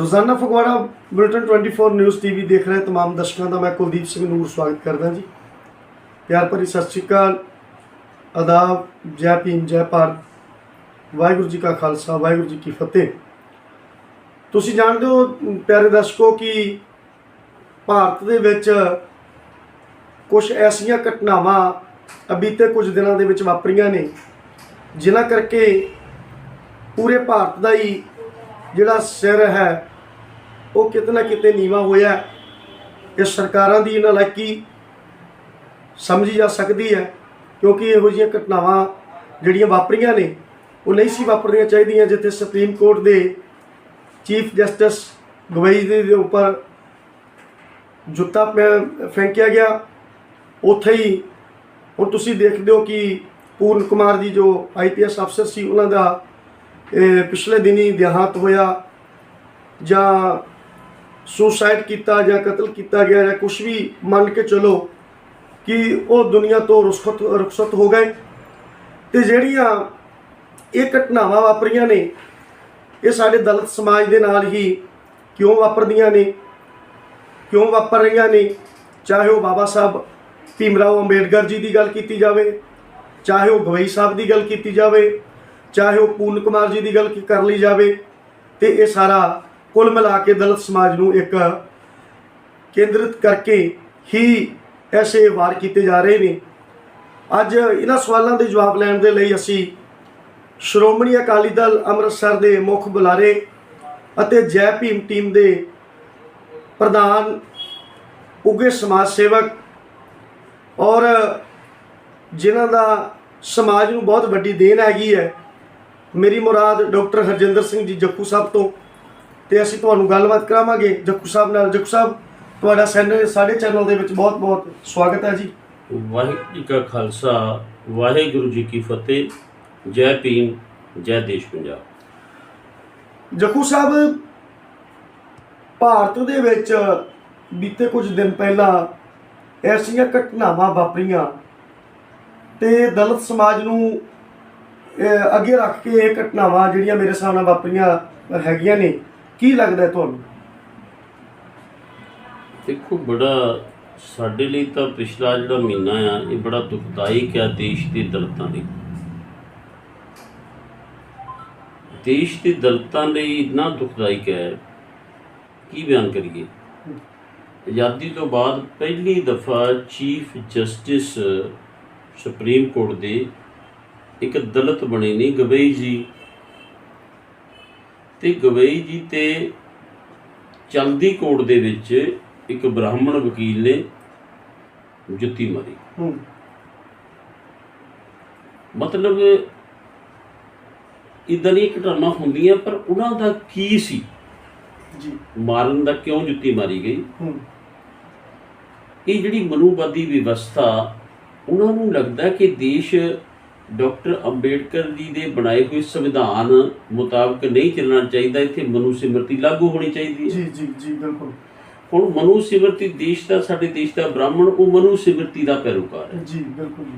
ਰੋਜ਼ਾਨਾ Phagwara bulletin 24 news TV ਦੇਖ ਰਹੇ तमाम ਦਰਸ਼ਕਾਂ ਦਾ ਮੈਂ ਕੁਲਦੀਪ ਸਿੰਘ ਨੂਰ ਸਵਾਗਤ ਕਰਦਾ ਜੀ ਪਿਆਰ ਭਰੀ ਸਤਿ ਸ਼੍ਰੀ ਅਕਾਲ ਆਦਾਬ ਜੈ ਭੀਮ ਜੈ ਭਾਰਤ ਵਾਹਿਗੁਰੂ ਜੀ ਕਾ ਖਾਲਸਾ ਵਾਹਿਗੁਰੂ ਜੀ ਕੀ ਫਤਿਹ ਤੁਸੀਂ ਜਾਣਦੇ ਹੋ ਪਿਆਰੇ ਦਰਸ਼ਕੋ ਕਿ ਭਾਰਤ ਦੇ ਵਿੱਚ ਕੁਝ ਐਸੀਆਂ ਘਟਨਾਵਾਂ ਅਬੀਤੇ ਕੁਝ ਦਿਨਾਂ ਦੇ ਵਿੱਚ ਵਾਪਰੀਆਂ ਨੇ ਜਿਨ੍ਹਾਂ ਕਰਕੇ ਪੂਰੇ ਭਾਰਤ ਦਾ ਹੀ ਜਿਹੜਾ ਸਿਰ ਹੈ ਉਹ ਕਿਤੇ ਨਾ ਕਿਤੇ ਨੀਵਾ ਹੋਇਆ ਇਹ ਸਰਕਾਰਾਂ ਦੀ ਨਲਾਇਕੀ ਸਮਝੀ ਜਾ ਸਕਦੀ ਹੈ? ਕਿਉਂਕਿ ਇਹੋ ਜਿਹੀਆਂ ਘਟਨਾਵਾਂ ਜਿਹੜੀਆਂ ਵਾਪਰੀਆਂ ਨੇ, ਉਹ ਨਹੀਂ ਸੀ ਵਾਪਰਨੀਆਂ ਚਾਹੀਦੀਆਂ, ਜਿੱਥੇ ਸੁਪਰੀਮ ਕੋਰਟ ਦੇ ਚੀਫ ਜਸਟਿਸ ਗਵਈ ਦੇ ਉੱਪਰ ਜੁੱਤਾ ਪੈ- ਫੈਂਕਿਆ ਗਿਆ। ਉੱਥੇ ਹੀ ਹੁਣ ਤੁਸੀਂ ਦੇਖਦੇ ਹੋ ਕਿ ਪੂਰਨ ਕੁਮਾਰ ਜੀ ਜੋ ਆਈਪੀਐਸ ਅਫਸਰ ਸੀ, ਉਹਨਾਂ ਦਾ ਪਿਛਲੇ ਦਿਨੀ ਦੇਹਾਂਤ ਹੋਇਆ। ਜਾਂ ਸੁਸਾਈਡ ਕੀਤਾ ਜਾਂ ਕਤਲ ਕੀਤਾ ਗਿਆ ਜਾਂ ਕੁਝ ਵੀ ਮੰਨ ਕੇ ਚਲੋ ਕਿ ਉਹ ਦੁਨੀਆ ਤੋਂ ਰੁਖਸਤ ਰੁਖਸਤ ਹੋ ਗਏ। ਤੇ ਜਿਹੜੀਆਂ ਇਹ ਘਟਨਾਵਾਂ ਵਾਪਰੀਆਂ ਨੇ, ਇਹ ਸਾਡੇ ਦਲਿਤ ਸਮਾਜ ਦੇ ਨਾਲ ਹੀ ਕਿਉਂ ਵਾਪਰਦੀਆਂ ਨੇ, ਕਿਉਂ ਵਾਪਰ ਰਹੀਆਂ ਨੇ? ਚਾਹੇ ਉਹ ਬਾਬਾ ਸਾਹਿਬ ਭੀਮਰਾਓ ਅੰਬੇਡਕਰ ਜੀ ਦੀ ਗੱਲ ਕੀਤੀ ਜਾਵੇ, ਚਾਹੇ ਉਹ ਗਵਈ ਸਾਹਿਬ ਦੀ ਗੱਲ ਕੀਤੀ ਜਾਵੇ, ਚਾਹੇ ਉਹ ਪੂਰਨ ਕੁਮਾਰ ਜੀ ਦੀ ਗੱਲ ਕੀ ਕਰ ਲਈ ਜਾਵੇ, ਤੇ ਇਹ ਸਾਰਾ ਕੁੱਲ ਮਿਲਾ ਕੇ ਦਲਿਤ ਸਮਾਜ ਨੂੰ ਇੱਕ ਕੇਂਦਰਿਤ ਕਰਕੇ ਹੀ ਐਸੇ ਵਾਰ ਕੀਤੇ ਜਾ ਰਹੇ ਨੇ। ਅੱਜ ਇਹਨਾਂ ਸਵਾਲਾਂ ਦੇ ਜਵਾਬ ਲੈਣ ਦੇ ਲਈ ਅਸੀਂ ਸ਼੍ਰੋਮਣੀ ਅਕਾਲੀ ਦਲ ਅੰਮ੍ਰਿਤਸਰ ਦੇ ਮੁੱਖ ਬੁਲਾਰੇ ਅਤੇ ਜੈ ਭੀਮ ਟੀਮ ਦੇ ਪ੍ਰਧਾਨ, ਉੱਘੇ ਸਮਾਜ ਸੇਵਕ ਔਰ ਜਿਨ੍ਹਾਂ ਦਾ ਸਮਾਜ ਨੂੰ ਬਹੁਤ ਵੱਡੀ ਦੇਣ ਹੈਗੀ ਹੈ, ਮੇਰੀ ਮੁਰਾਦ ਡਾਕਟਰ ਹਰਜਿੰਦਰ ਸਿੰਘ ਜੀ ਜੱਕੂ ਸਾਹਿਬ ਤੋਂ। ਤੇ ਅਸੀਂ ਤੁਹਾਨੂੰ ਗੱਲਬਾਤ ਕਰਾਵਾਂਗੇ ਜੱਕੂ ਸਾਹਿਬ ਨਾਲ। ਜੱਕੂ ਸਾਹਿਬ ਤੁਹਾਡਾ ਸੈਨਲ ਸਾਡੇ ਚੈਨਲ ਦੇ ਵਿੱਚ ਬਹੁਤ ਬਹੁਤ ਸਵਾਗਤ ਹੈ ਜੀ। ਵਾਹਿਗੁਰੂ ਜੀ ਕਾ ਖਾਲਸਾ ਵਾਹਿਗੁਰੂ ਜੀ ਕੀ ਫਤਿਹ। ਜੈ ਭੀਮ ਜੈ ਦੇਸ਼ ਪੰਜਾਬ। ਜੱਕੂ ਸਾਹਿਬ ਭਾਰਤ ਦੇ ਵਿੱਚ ਬੀਤੇ ਕੁਝ ਦਿਨ ਪਹਿਲਾਂ ਐਸੀਆਂ ਘਟਨਾਵਾਂ ਵਾਪਰੀਆਂ ਤੇ ਦਲਿਤ ਸਮਾਜ ਨੂੰ ਅੱਗੇ ਰੱਖ ਕੇ ਇਹ ਘਟਨਾਵਾਂ ਜਿਹੜੀਆਂ ਮੇਰੇ ਸਾਹਮਣੇ ਵਾਪਰੀਆਂ ਹੈਗੀਆਂ ਨੇ ਕੀ ਲੱਗਦਾ ਹੈ ਤੁਹਾਨੂੰ? ਦੇਖੋ, ਬੜਾ ਸਾਡੇ ਲਈ ਤਾਂ ਪਿਛਲਾ ਜਿਹੜਾ ਮਹੀਨਾ ਆ, ਇਹ ਬੜਾ ਦੁਖਦਾਇਕ ਆ ਦੇਸ਼ ਦੇ ਦਲਤਾਂ ਲਈ। ਦੇਸ਼ ਦੇ ਦਲਤਾਂ ਲਈ ਇੰਨਾ ਦੁਖਦਾਇਕ ਹੈ, ਕੀ ਬਿਆਨ ਕਰੀਏ? ਆਜ਼ਾਦੀ ਤੋਂ ਬਾਅਦ ਪਹਿਲੀ ਦਫਾ ਚੀਫ ਜਸਟਿਸ ਸੁਪਰੀਮ ਕੋਰਟ ਦੇ ਇੱਕ ਦਲਤ ਬਣੇ ਨੇ, ਗਵਈ ਜੀ। ਤੇ ਗਵਈ ਜੀ ਤੇ ਚਲਦੀ ਕੋਰਟ ਦੇ ਵਿੱਚ ਇੱਕ ਬ੍ਰਾਹਮਣ ਵਕੀਲ ਨੇ ਜੁੱਤੀ ਮਾਰੀ। ਹੂੰ। ਮਤਲਬ ਇਦਾਂ ਦੀਆਂ ਘਟਨਾਵਾਂ ਹੁੰਦੀਆਂ ਪਰ ਉਹਨਾਂ ਦਾ ਕੀ ਸੀ? ਜੀ। ਮਾਰਨ ਦਾ ਕਿਉਂ ਜੁੱਤੀ ਮਾਰੀ ਗਈ? ਹੂੰ। ਇਹ ਜਿਹੜੀ ਮਨੂਵਾਦੀ ਵਿਵਸਥਾ ਉਹਨਾਂ ਨੂੰ ਲੱਗਦਾ ਕਿ ਦੇਸ਼ ਡਾਕਟਰ ਅੰਬੇਡਕਰ ਜੀ ਦੇ ਬਣਾਏ ਹੋਏ ਸੰਵਿਧਾਨ ਮੁਤਾਬਕ ਨਹੀਂ ਚੱਲਣਾ ਚਾਹੀਦਾ ਇੱਥੇ ਮਨੂ ਸਿਮਰਤੀ ਲਾਗੂ ਹੋਣੀ ਚਾਹੀਦੀ ਹੈ। ਜੀ ਜੀ ਜੀ ਬਿਲਕੁਲ। ਹੁਣ ਮਨੂ ਸਿਮਰਤੀ ਦੇਸ਼ ਦਾ ਸਾਡੇ ਦੇਸ਼ ਦਾ ਬ੍ਰਾਹਮਣ ਉਹ ਮਨੂ ਸਿਮਰਤੀ ਦਾ ਪੈਰੋਕਾਰ ਹੈ। ਜੀ ਬਿਲਕੁਲ ਜੀ।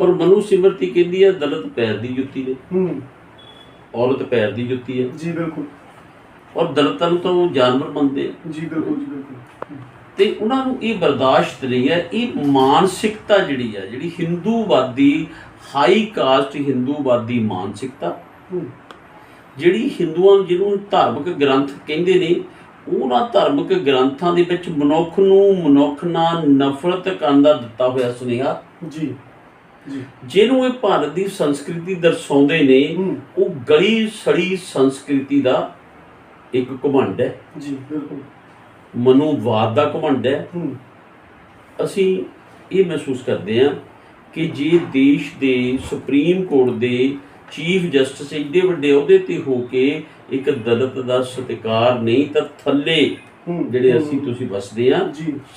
ਔਰ ਮਨੂ ਸਿਮਰਤੀ ਕਹਿੰਦੀ ਹੈ ਦਲਿਤ ਪੈਰ ਦੀ ਜੁੱਤੀ ਨੇ। ਹੂੰ। ਔਰਤ ਪੈਰ ਦੀ ਜੁੱਤੀ ਹੈ। ਜੀ ਬਿਲਕੁਲ। ਔਰ ਦਲਿਤਾਂ ਨੂੰ ਤਾਂ ਉਹ ਜਾਨਵਰ ਮੰਨਦੇ ਆ। ਜੀ ਬਿਲਕੁਲ ਜੀ ਬਿਲਕੁਲ। ਤੇ ਉਹਨਾਂ ਨੂੰ ਇਹ ਬਰਦਾਸ਼ਤ ਨਹੀਂ ਹੈ ਇਹ ਮਾਨਸਿਕਤਾ ਜਿਹੜੀ ਹੈ ਜਿਹੜੀ ਹਿੰਦੂਵਾਦੀ ਹਾਈ ਕਾਸਟ ਹਿੰਦੂਵਾਦੀ ਮਾਨਸਿਕਤਾ। ਜਿਹੜੀ ਹਿੰਦੂਆਂ ਨੂੰ ਜਿਹਨੂੰ ਧਾਰਮਿਕ ਗ੍ਰੰਥ ਕਹਿੰਦੇ ਨੇ ਉਹਨਾਂ ਧਾਰਮਿਕ ਗ੍ਰੰਥਾਂ ਦੇ ਵਿੱਚ ਮਨੁੱਖ ਨੂੰ ਮਨੁੱਖ ਨਾਲ ਨਫ਼ਰਤ ਕਰਨ ਦਾ ਦਿੱਤਾ ਹੋਇਆ ਸੁਨੇਹਾ। ਜੀ ਜੀ। ਜਿਹਨੂੰ ਇਹ ਭਾਰਤ ਦੀ ਸੰਸਕ੍ਰਿਤੀ ਦਰਸਾਉਂਦੇ ਨੇ ਉਹ ਗਲੀ ਸੜੀ ਸੰਸਕ੍ਰਿਤੀ ਦਾ ਇੱਕ ਘਮੰਡ ਹੈ। ਜੀ ਬਿਲਕੁਲ। ਮਨੂਵਾਦ ਦਾ ਘਮੰਡ ਹੂੰ। ਅਸੀਂ ਇਹ ਮਹਿਸੂਸ ਕਰਦੇ ਹਾਂ ਕਿ ਜੇ ਦੇਸ਼ ਦੇ ਸੁਪਰੀਮ ਕੋਰਟ ਦੇ ਚੀਫ ਜਸਟਿਸ ਏਡੇ ਵੱਡੇ ਅਹੁਦੇ ਤੇ ਹੋ ਕੇ ਇੱਕ ਦਲਿਤ ਦਾ ਸਤਿਕਾਰ ਨਹੀਂ ਤਾਂ ਥੱਲੇ ਜਿਹੜੇ ਅਸੀਂ ਤੁਸੀਂ ਵਸਦੇ ਆ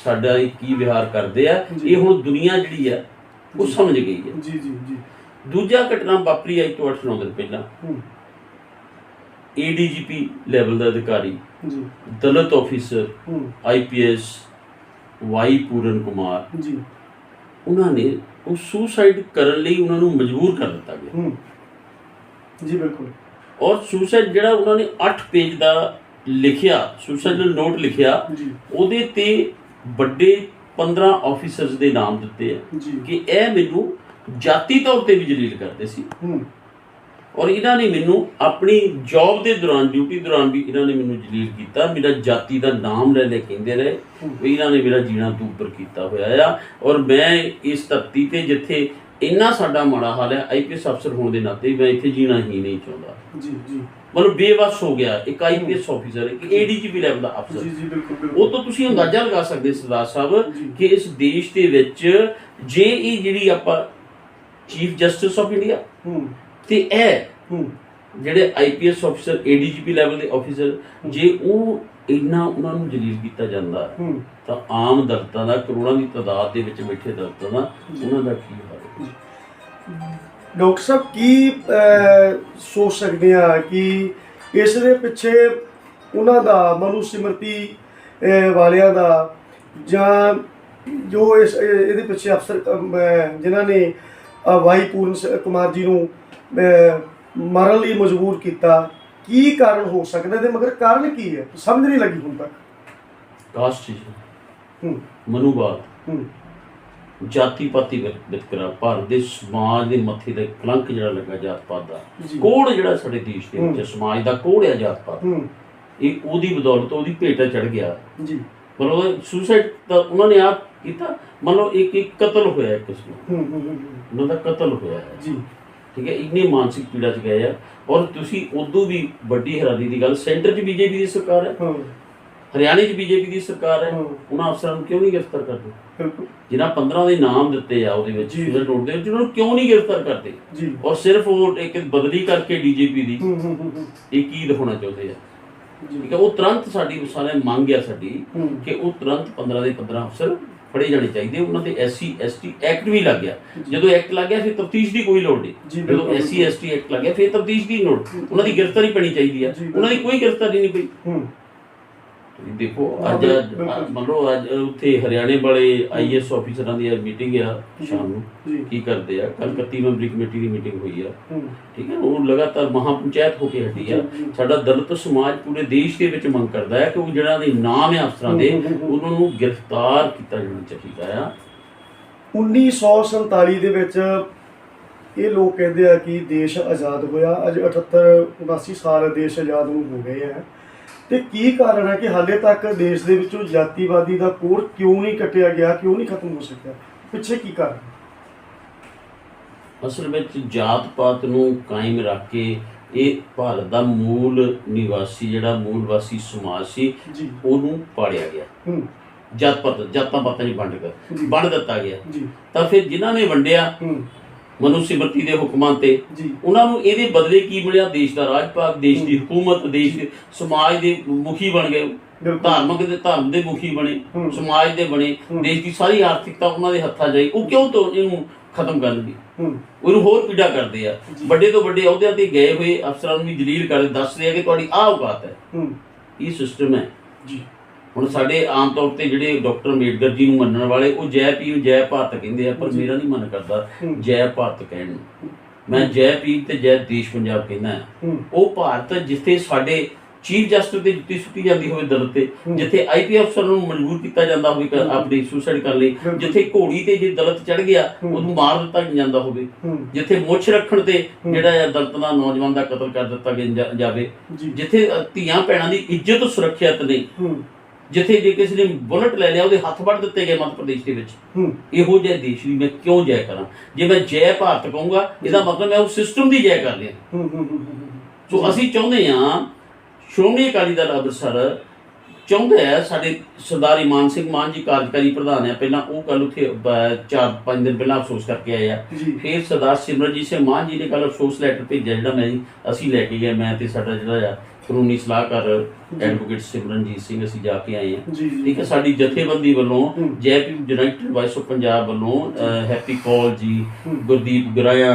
ਸਾਡਾ ਇਹ ਕੀ ਵਿਹਾਰ ਕਰਦੇ ਆ। ਇਹ ਹੁਣ ਦੁਨੀਆ ਜਿਹੜੀ ਆ ਉਹ। ਸਮਝ ਗਈ ਹੈ ਜੀ ਜੀ ਜੀ। ਦੂਜਾ ਘਟਨਾ ਵਾਪਰੀ ਅੱਜ ਤੋਂ 8-9 ਦਿਨ ਪਹਿਲਾਂ। ਏਡੀਜੀਪੀ ਲੈਵਲ ਦਾ ਅਧਿਕਾਰੀ ਜੀ। Dalit officer IPS Y Puran Kumar. Ji. ਉਹਨਾਂ ਨੇ ਉਹ ਸੁਸਾਈਡ ਕਰਨ ਲਈ ਉਹਨਾਂ ਨੂੰ ਮਜਬੂਰ ਕਰ ਦਿੱਤਾ ਗਿਆ। ਹੂੰ। ਜੀ ਬਿਲਕੁਲ। ਔਰ ਸੁਸਾਈਡ ਜਿਹੜਾ ਉਹਨਾਂ ਨੇ 8 ਪੇਜ ਦਾ ਲਿਖਿਆ ਸੁਸਾਈਡਲ ਨੋਟ ਲਿਖਿਆ ਜੀ। ਉਹਦੇ ਤੇ ਵੱਡੇ 15 ਆਫੀਸਰਸ ਦੇ ਨਾਮ ਦਿੱਤੇ ਆ ਕਿ ਇਹ ਮੈਨੂੰ ਜਾਤੀ ਤੌਰ ਤੇ ਵੀ ਜਲੀਲ ਕਰਦੇ ਸੀ। ਹੂੰ। ਔਰ ਇਹਨਾਂ ਨੇ ਮੈਨੂੰ ਆਪਣੀ ਜੌਬ ਦੇ ਦੌਰਾਨ ਡਿਊਟੀ ਦੌਰਾਨ ਵੀ ਇਹਨਾਂ ਨੇ ਮੈਨੂੰ ਜਲੀਲ ਕੀਤਾ। ਮੇਰਾ ਜਾਤੀ ਦਾ ਨਾਮ ਲੈ ਲੈ ਕਹਿੰਦੇ ਰਹੇ। ਵੀ ਇਹਨਾਂ ਨੇ ਮੇਰਾ ਜੀਣਾ ਦੂਬਰ ਕੀਤਾ ਹੋਇਆ ਆ। ਔਰ ਮੈਂ ਇਸ ਧਰਤੀ ਤੇ ਜਿੱਥੇ ਇੰਨਾ ਸਾਡਾ ਮਾੜਾ ਹਾਲ ਹੈ ਆਈਪੀਐਸ ਅਫਸਰ ਹੋਣ ਦੇ ਨਾਤੇ ਮੈਂ ਇੱਥੇ ਜੀਣਾ ਹੀ ਨਹੀਂ ਚਾਹੁੰਦਾ। ਜੀ ਜੀ। ਮਤਲਬ ਬੇਵਸ ਹੋ ਗਿਆ ਇੱਕ ਆਈਪੀਐਸ ਅਫਸਰ ਇੱਕ ਏਡੀਜੀਪੀ ਲੈਵਲ ਦਾ ਅਫਸਰ ਜੀ ਜੀ ਬਿਲਕੁਲ ਉਹ ਤੋਂ ਤੁਸੀਂ ਅੰਦਾਜ਼ਾ ਲਗਾ ਸਕਦੇ ਸਰਦਾਰ ਸਾਹਿਬ। ਕਿ ਇਸ ਦੇਸ਼ ਦੇ ਵਿੱਚ ਜੇ ਇਹ ਜਿਹੜੀ ਆਪਾਂ ਚੀਫ ਜਸਟਿਸ ਆਫ ਇੰਡੀਆ ਹੂੰ। ਤੇ ਇਹ ਜਿਹੜੇ ਆਈਪੀਐਸ ਅਫਸਰ ਏਡੀਜੀਪੀ ਲੈਵਲ ਦੇ ਅਫਸਰ ਜੇ ਉਹ ਇੰਨਾ ਉਹਨਾਂ ਨੂੰ ਜਲੀਲ ਕੀਤਾ ਜਾਂਦਾ ਤਾਂ ਆਮ ਦਰਤਾਂ ਦਾ ਕਰੋੜਾਂ ਦੀ ਤਾਦਾਦ ਦੇ ਵਿੱਚ ਬੈਠੇ ਦਰਤਾਂ ਦਾ ਉਹਨਾਂ ਦਾ ਕੀ ਹਾਲ ਹੈ? ਡਾਕਟਰ ਸਾਹਿਬ ਕੀ ਸੋਚ ਸਕਦੇ ਆ ਕਿ ਇਸ ਦੇ ਪਿੱਛੇ ਉਹਨਾਂ ਦਾ ਮਨੂ ਸਿਮਰਤੀ ਵਾਲਿਆਂ ਦਾ ਜਾਂ ਜੋ ਇਸ ਇਹ- ਇਹਦੇ ਪਿੱਛੇ ਅਫਸਰ ਜਿਨ੍ਹਾਂ ਨੇ ਅਹ, ਵਾਈ ਪੂਰਨ ਸ- ਕੁਮਾਰ ਜੀ ਨੂੰ ਮਾਰਨ ਲਈ ਮਜਬੂਰ ਕੀਤਾ। ਕੀ ਕਾਰਨ ਹੋ ਸਕਦਾ ਤੇ ਮਗਰ ਕਾਰਨ ਕੀ ਹੈ? ਸਮਝ ਨਹੀਂ ਲੱਗੀ ਹੁਣ ਤੱਕ। ਕਾਸਟ ਹੂੰ। ਮਨੂਵਾਦ ਹੂੰ। ਜਾਤੀ ਪਾਤੀ ਵਿਤ- ਵਿਤਕਰਾ। ਭਾਰਤ ਦੇ ਸਮਾਜ ਦੇ ਮੱਥੇ ਤੇ ਕਲੰਕ ਜਿਹੜਾ ਲੱਗਾ ਜਾਤ ਪਾਤ ਦਾ। ਕੋੜ ਜਿਹੜਾ ਸਾਡੇ ਦੇਸ਼ ਦੇ ਵਿੱਚ। ਸਮਾਜ ਦਾ ਕੋੜ ਹੈ ਜਾਤ ਪਾਤ। ਹੂੰ। ਇਹ ਉਹਦੀ ਬਦੌਲਤ ਉਹਦੀ ਭੇਟਾ ਚੜ ਗਿਆ। ਜੀ। ਮਤਲਬ ਸੁਸਾਈਡ ਤਾਂ ਉਹਨਾਂ ਨੇ ਆਪ ਕੀਤਾ। ਮਤਲਬ ਇੱਕ ਇੱਕ ਕਤਲ ਹੋਇਆ ਇੱਕ ਕਿਸਮ ਹੂੰ ਹੂੰ ਉਹਨਾਂ ਦਾ ਕਤਲ ਹੋਇਆ ਜੀ। ਠੀਕ ਹੈ ਇੰਨੀ ਮਾਨਸਿਕ ਪੀੜਾ ਚ ਗਏ ਆ ਔਰ ਤੁਸੀਂ ਉਦੋਂ ਵੀ ਵੱਡੀ ਹੈਰਾਨੀ ਦੀ ਗੱਲ ਸੈਂਟਰ 'ਚ ਬੀਜੇਪੀ ਦੀ ਸਰਕਾਰ ਹੈ? ਹਰਿਆਣੇ 'ਚ ਬੀਜੇਪੀ ਦੀ ਸਰਕਾਰ ਹੈ। ਉਹਨਾਂ ਅਫਸਰਾਂ ਨੂੰ ਕਿਉਂ ਨਹੀਂ ਗ੍ਰਿਫਤਾਰ ਕਰਦੇ? ਜਿਨ੍ਹਾਂ 15 ਦੇ ਨਾਮ ਦਿੱਤੇ ਆ ਉਹਦੇ ਵਿੱਚ ਜੀ। ਸੁਸਾਈਡ ਨੋਟ ਦੇ ਵਿੱਚ ਉਹਨਾਂ ਨੂੰ ਕਿਉਂ ਨਹੀਂ ਗ੍ਰਿਫਤਾਰ ਕਰਦੇ? ਔਰ ਸਿਰਫ ਉਹ ਇੱਕ ਬਦਲੀ ਕਰਕੇ ਡੀਜੀਪੀ ਦੀ ਇਹ ਕੀ ਦਿਖਾਉਣਾ ਚਾਹੁੰਦੇ ਆ? ਠੀਕ ਹੈ ਉਹ ਤੁਰੰਤ ਸਾਡੀ ਸਾਰੇ ਮੰਗ ਆ ਸਾਡੀ ਕਿ ਉਹ ਤੁਰੰਤ 15 ਦੇ 15 ਅਫਸਰ ਫੜੇ ਜਾਣੇ ਚਾਹੀਦੇ ਉਹਨਾਂ ਤੇ ਐਸਸੀ ਐਸਟੀ ਐਕਟ ਵੀ ਲੱਗ ਗਿਆ। ਜਦੋਂ ਐਕਟ ਲੱਗ ਗਿਆ ਫਿਰ ਤਫਤੀਸ਼ ਦੀ ਕੋਈ ਲੋੜ ਨਹੀਂ। ਜਦੋਂ ਐਸਸੀ ਐਸਟੀ ਐਕਟ ਲੱਗ ਗਿਆ ਫਿਰ ਤਫਤੀਸ਼ ਦੀ ਲੋੜ। ਉਹਨਾਂ ਦੀ ਗ੍ਰਿਫਤਾਰੀ ਪੈਣੀ ਚਾਹੀਦੀ ਬਿਲਕੁਲ। ਉਹਨਾਂ ਦੀ ਕੋਈ ਗ੍ਰਿਫਤਾਰੀ ਨਹੀਂ ਪਈ। ਦੇਖੋ ਅੱਜ। ਮੰਨ ਲਓ ਅੱਜ ਉੱਥੇ ਹਰਿਆਣੇ ਵਾਲੇ ਆਈਐਸ ਆਫੀਸਰਾਂ ਦੀ ਮੀਟਿੰਗ ਆ ਸ਼ਾਮ ਨੂੰ। ਕੀ ਕਰਦੇ ਆ? ਕੱਲ 31 ਮੈਂਬਰੀ ਕਮੇਟੀ ਦੀ ਮੀਟਿੰਗ ਹੋਈ ਆ। ਠੀਕ ਹੈ ਉਹ ਲਗਾਤਾਰ ਮਹਾ ਪੰਚਾਇਤ ਹੋ ਕੇ ਹਟੀ ਆ। ਸਾਡਾ ਦਲਿਤ ਸਮਾਜ ਪੂਰੇ ਦੇਸ਼ ਦੇ ਵਿੱਚ ਮੰਗ ਕਰਦਾ ਹੈ ਕਿ ਉਹ ਜਿਹੜਾ ਦੇ ਨਾਮ ਹੈ ਅਫਸਰਾਂ ਦੇ। ਉਹਨਾਂ ਨੂੰ ਗ੍ਰਿਫਤਾਰ ਕੀਤਾ ਜਾਣਾ ਚਾਹੀਦਾ ਆ। 1947 ਦੇ ਵਿੱਚ ਇਹ ਲੋਕ ਕਹਿੰਦੇ ਆ ਕਿ ਦੇਸ਼ ਆਜ਼ਾਦ ਹੋਇਆ। ਅੱਜ 78 79 ਸਾਲ ਦੇਸ਼ ਆਜ਼ਾਦ ਨੂੰ ਹੋ ਗਏ ਆ। ਤੇ ਕੀ ਕਾਰਨ ਹੈ ਕਿ ਹਾਲੇ ਤੱਕ ਦੇਸ਼ ਦੇ ਵਿੱਚੋਂ ਜਾਤੀਵਾਦੀ ਦਾ ਕੋੜ ਕਿਉਂ ਨਹੀਂ ਕੱਟਿਆ ਗਿਆ ਕਿਉਂ ਨਹੀਂ ਖਤਮ ਹੋ ਸਕਿਆ? ਪਿੱਛੇ ਕੀ ਕਾਰਨ ਅਸਲ ਵਿੱਚ ਜਾਤ ਪਾਤ ਨੂੰ ਕਾਇਮ ਰੱਖ ਕੇ ਇਹ ਭਾਰਤ ਦਾ ਮੂਲ ਨਿਵਾਸੀ ਜਿਹੜਾ ਮੂਲ ਵਾਸੀ ਸਮਾਜ ਸੀ ਉਹਨੂੰ ਪਾੜਿਆ ਗਿਆ। ਜਾਤ ਪਾਤ ਜਾਤਾਂ ਪਾਤਾਂ ਨਹੀਂ ਵੰਡ ਕਰ ਜੀ। ਵੰਡ ਦਿੱਤਾ ਗਿਆ। ਤਾਂ ਫਿਰ ਜਿਨ੍ਹਾਂ ਨੇ ਵੰਡਿਆ ਹੂੰ ਮਨੂ ਸਿਮਰਤੀ ਦੇ ਹੁਕਮਾਂ ਤੇ। ਉਹਨਾਂ ਨੂੰ ਇਹਦੇ ਬਦਲੇ ਕੀ ਮਿਲਿਆ? ਦੇਸ਼ ਦਾ ਰਾਜ ਭਾਗ ਦੇਸ਼ ਦੀ ਹਕੂਮਤ ਦੇਸ਼ ਦੇ ਸਮਾਜ ਦੇ ਮੁਖੀ ਬਣ ਗਏ। ਧਾਰਮਿਕ ਦੇ ਧਰਮ ਦੇ ਮੁਖੀ ਬਣੇ। ਸਮਾਜ ਦੇ ਬਣੇ। ਦੇਸ਼ ਦੀ ਸਾਰੀ ਆਰਥਿਕਤਾ ਉਹਨਾਂ ਦੇ ਹੱਥਾਂ ਜਾਈ ਉਹ ਕਿਉਂ ਤੋਂ ਇਹਨੂੰ ਖਤਮ ਕਰਨਗੇ ਉਹਨੂੰ ਹੋਰ ਪੀੜਾ ਕਰਦੇ ਆ। ਵੱਡੇ ਤੋਂ ਵੱਡੇ ਅਹੁਦਿਆਂ ਤੇ ਗਏ ਹੋਏ ਅਫਸਰਾਂ ਨੂੰ ਵੀ ਜਲੀਲ ਕਰਦੇ ਦੱਸਦੇ ਆ ਕਿ ਤੁਹਾਡੀ ਆਹ ਔਕਾਤ ਹੈ। ਹੂੰ। ਇਹ ਸਿਸਟਮ ਹੈ। ਜੀ। ਹੁਣ ਸਾਡੇ ਆਮ ਤੌਰ ਤੇ ਜਿਹੜੇ ਡਾਕਟਰ ਅੰਬੇਡਕਰ ਜੀ ਨੂੰ ਮੰਨਣ ਵਾਲੇ ਉਹ ਜੈ ਪੀਰ ਜੈ ਭਾਰਤ ਕਹਿੰਦੇ ਆ ਪਰ। ਮੇਰਾ ਨਹੀਂ ਮਨ ਕਰਦਾ। ਜੈ ਭਾਰਤ ਕਹਿਣ ਨੂੰ ਮੈਂ ਜੈ ਪੀਰ ਤੇ ਜੈ ਦੇਸ਼ ਪੰਜਾਬ ਕਹਿੰਦਾ ਉਹ ਭਾਰਤ ਜਿੱਥੇ ਸਾਡੇ ਚੀਫ ਜਸਟਿਸ ਤੇ ਜੁੱਤੀ ਸੁੱਟੀ ਜਾਂਦੀ ਹੋਵੇ ਦਲ ਤੇ। ਜਿੱਥੇ ਆਈਪੀ ਅਫਸਰ ਨੂੰ ਮਜਬੂਰ ਕੀਤਾ ਜਾਂਦਾ ਹੋਵੇ। ਆਪਣੀ ਸੁਸਾਈਡ ਕਰ ਲਈ। ਜਿੱਥੇ ਘੋੜੀ ਤੇ ਜੇ ਦਲਤ ਚੜ ਗਿਆ। ਉਹਨੂੰ ਮਾਰ ਦਿੱਤਾ ਜਾਂਦਾ ਹੋਵੇ ਜਿੱਥੇ ਮੁੱਛ ਰੱਖਣ ਤੇ। ਜਿਹੜਾ ਹੈ ਦਲਤ ਦਾ ਨੌਜਵਾਨ ਦਾ ਕਤਲ ਕਰ ਦਿੱਤਾ ਜਾਵੇ ਜਿੱਥੇ ਧੀਆਂ ਭੈਣਾਂ ਦੀ ਇੱਜ਼ਤ ਸੁਰੱਖਿਅਤ ਨਹੀਂ ਜਿੱਥੇ ਜੇ ਕਿਸੇ ਨੇ ਬੁਲਟ ਲੈ ਲਿਆ ਉਹਦੇ ਹੱਥ ਵੱਢ ਦਿੱਤੇ ਗਏ ਮੱਧ ਪ੍ਰਦੇਸ਼ ਦੇ ਵਿੱਚ। ਇਹੋ ਜਿਹੇ ਦੇਸ਼ ਦੀ ਮੈਂ ਕਿਉਂ ਜੈ ਕਰਾਂ? ਜੇ ਮੈਂ ਜੈ ਭਾਰਤ ਕਹੂੰਗਾ ਇਹਦਾ ਮਤਲਬ ਮੈਂ ਉਸ ਸਿਸਟਮ ਦੀ ਜੈ ਕਰ ਰਿਹਾ। ਹੂੰ ਸੋ ਅਸੀਂ ਚਾਹੁੰਦੇ ਹਾਂ ਸ਼੍ਰੋਮਣੀ ਅਕਾਲੀ ਦਲ ਅੰਮ੍ਰਿਤਸਰ ਚਾਹੁੰਦਾ ਹੈ ਸਾਡੇ ਸਰਦਾਰ ਇਮਾਨ ਸਿੰਘ ਮਾਨ ਜੀ ਕਾਰਜਕਾਰੀ ਪ੍ਰਧਾਨ ਆ ਪਹਿਲਾਂ ਉਹ ਕੱਲ ਉੱਥੇ ਬ- ਚਾਰ ਪੰਜ ਦਿਨ ਪਹਿਲਾਂ ਅਫਸੋਸ ਕਰਕੇ ਆਏ ਆ। ਫਿਰ ਸਰਦਾਰ ਸਿਮਰਨਜੀਤ ਸਿੰਘ ਮਾਨ ਜੀ ਨੇ ਕੱਲ ਅਫਸੋਸ ਲੈਟਰ ਭੇਜਿਆ ਜਿਹੜਾ ਮੈਂ ਅਸੀਂ ਲੈ ਕੇ ਗਏ ਮੈਂ ਤੇ ਸਾਡਾ ਜਿਹੜਾ ਆ ਕਾਨੂੰਨੀ ਸਲਾਹਕਾਰ ਐਡਵੋਕੇਟ ਸਿਮਰਨਜੀਤ ਸਿੰਘ ਅਸੀਂ ਜਾ ਕੇ ਆਏ ਹਾਂ। ਠੀਕ ਹੈ ਸਾਡੀ ਜਥੇਬੰਦੀ ਵੱਲੋਂ ਹੂੰ। ਜੈ ਪੀ ਯੂਨਾਈਟਿਡ ਵਾਇਸ ਆਫ ਪੰਜਾਬ ਵੱਲੋਂ ਹੈਪੀ ਕੌਲ ਜੀ ਹੂੰ। ਗੁਰਦੀਪ ਗਰਾਇਆ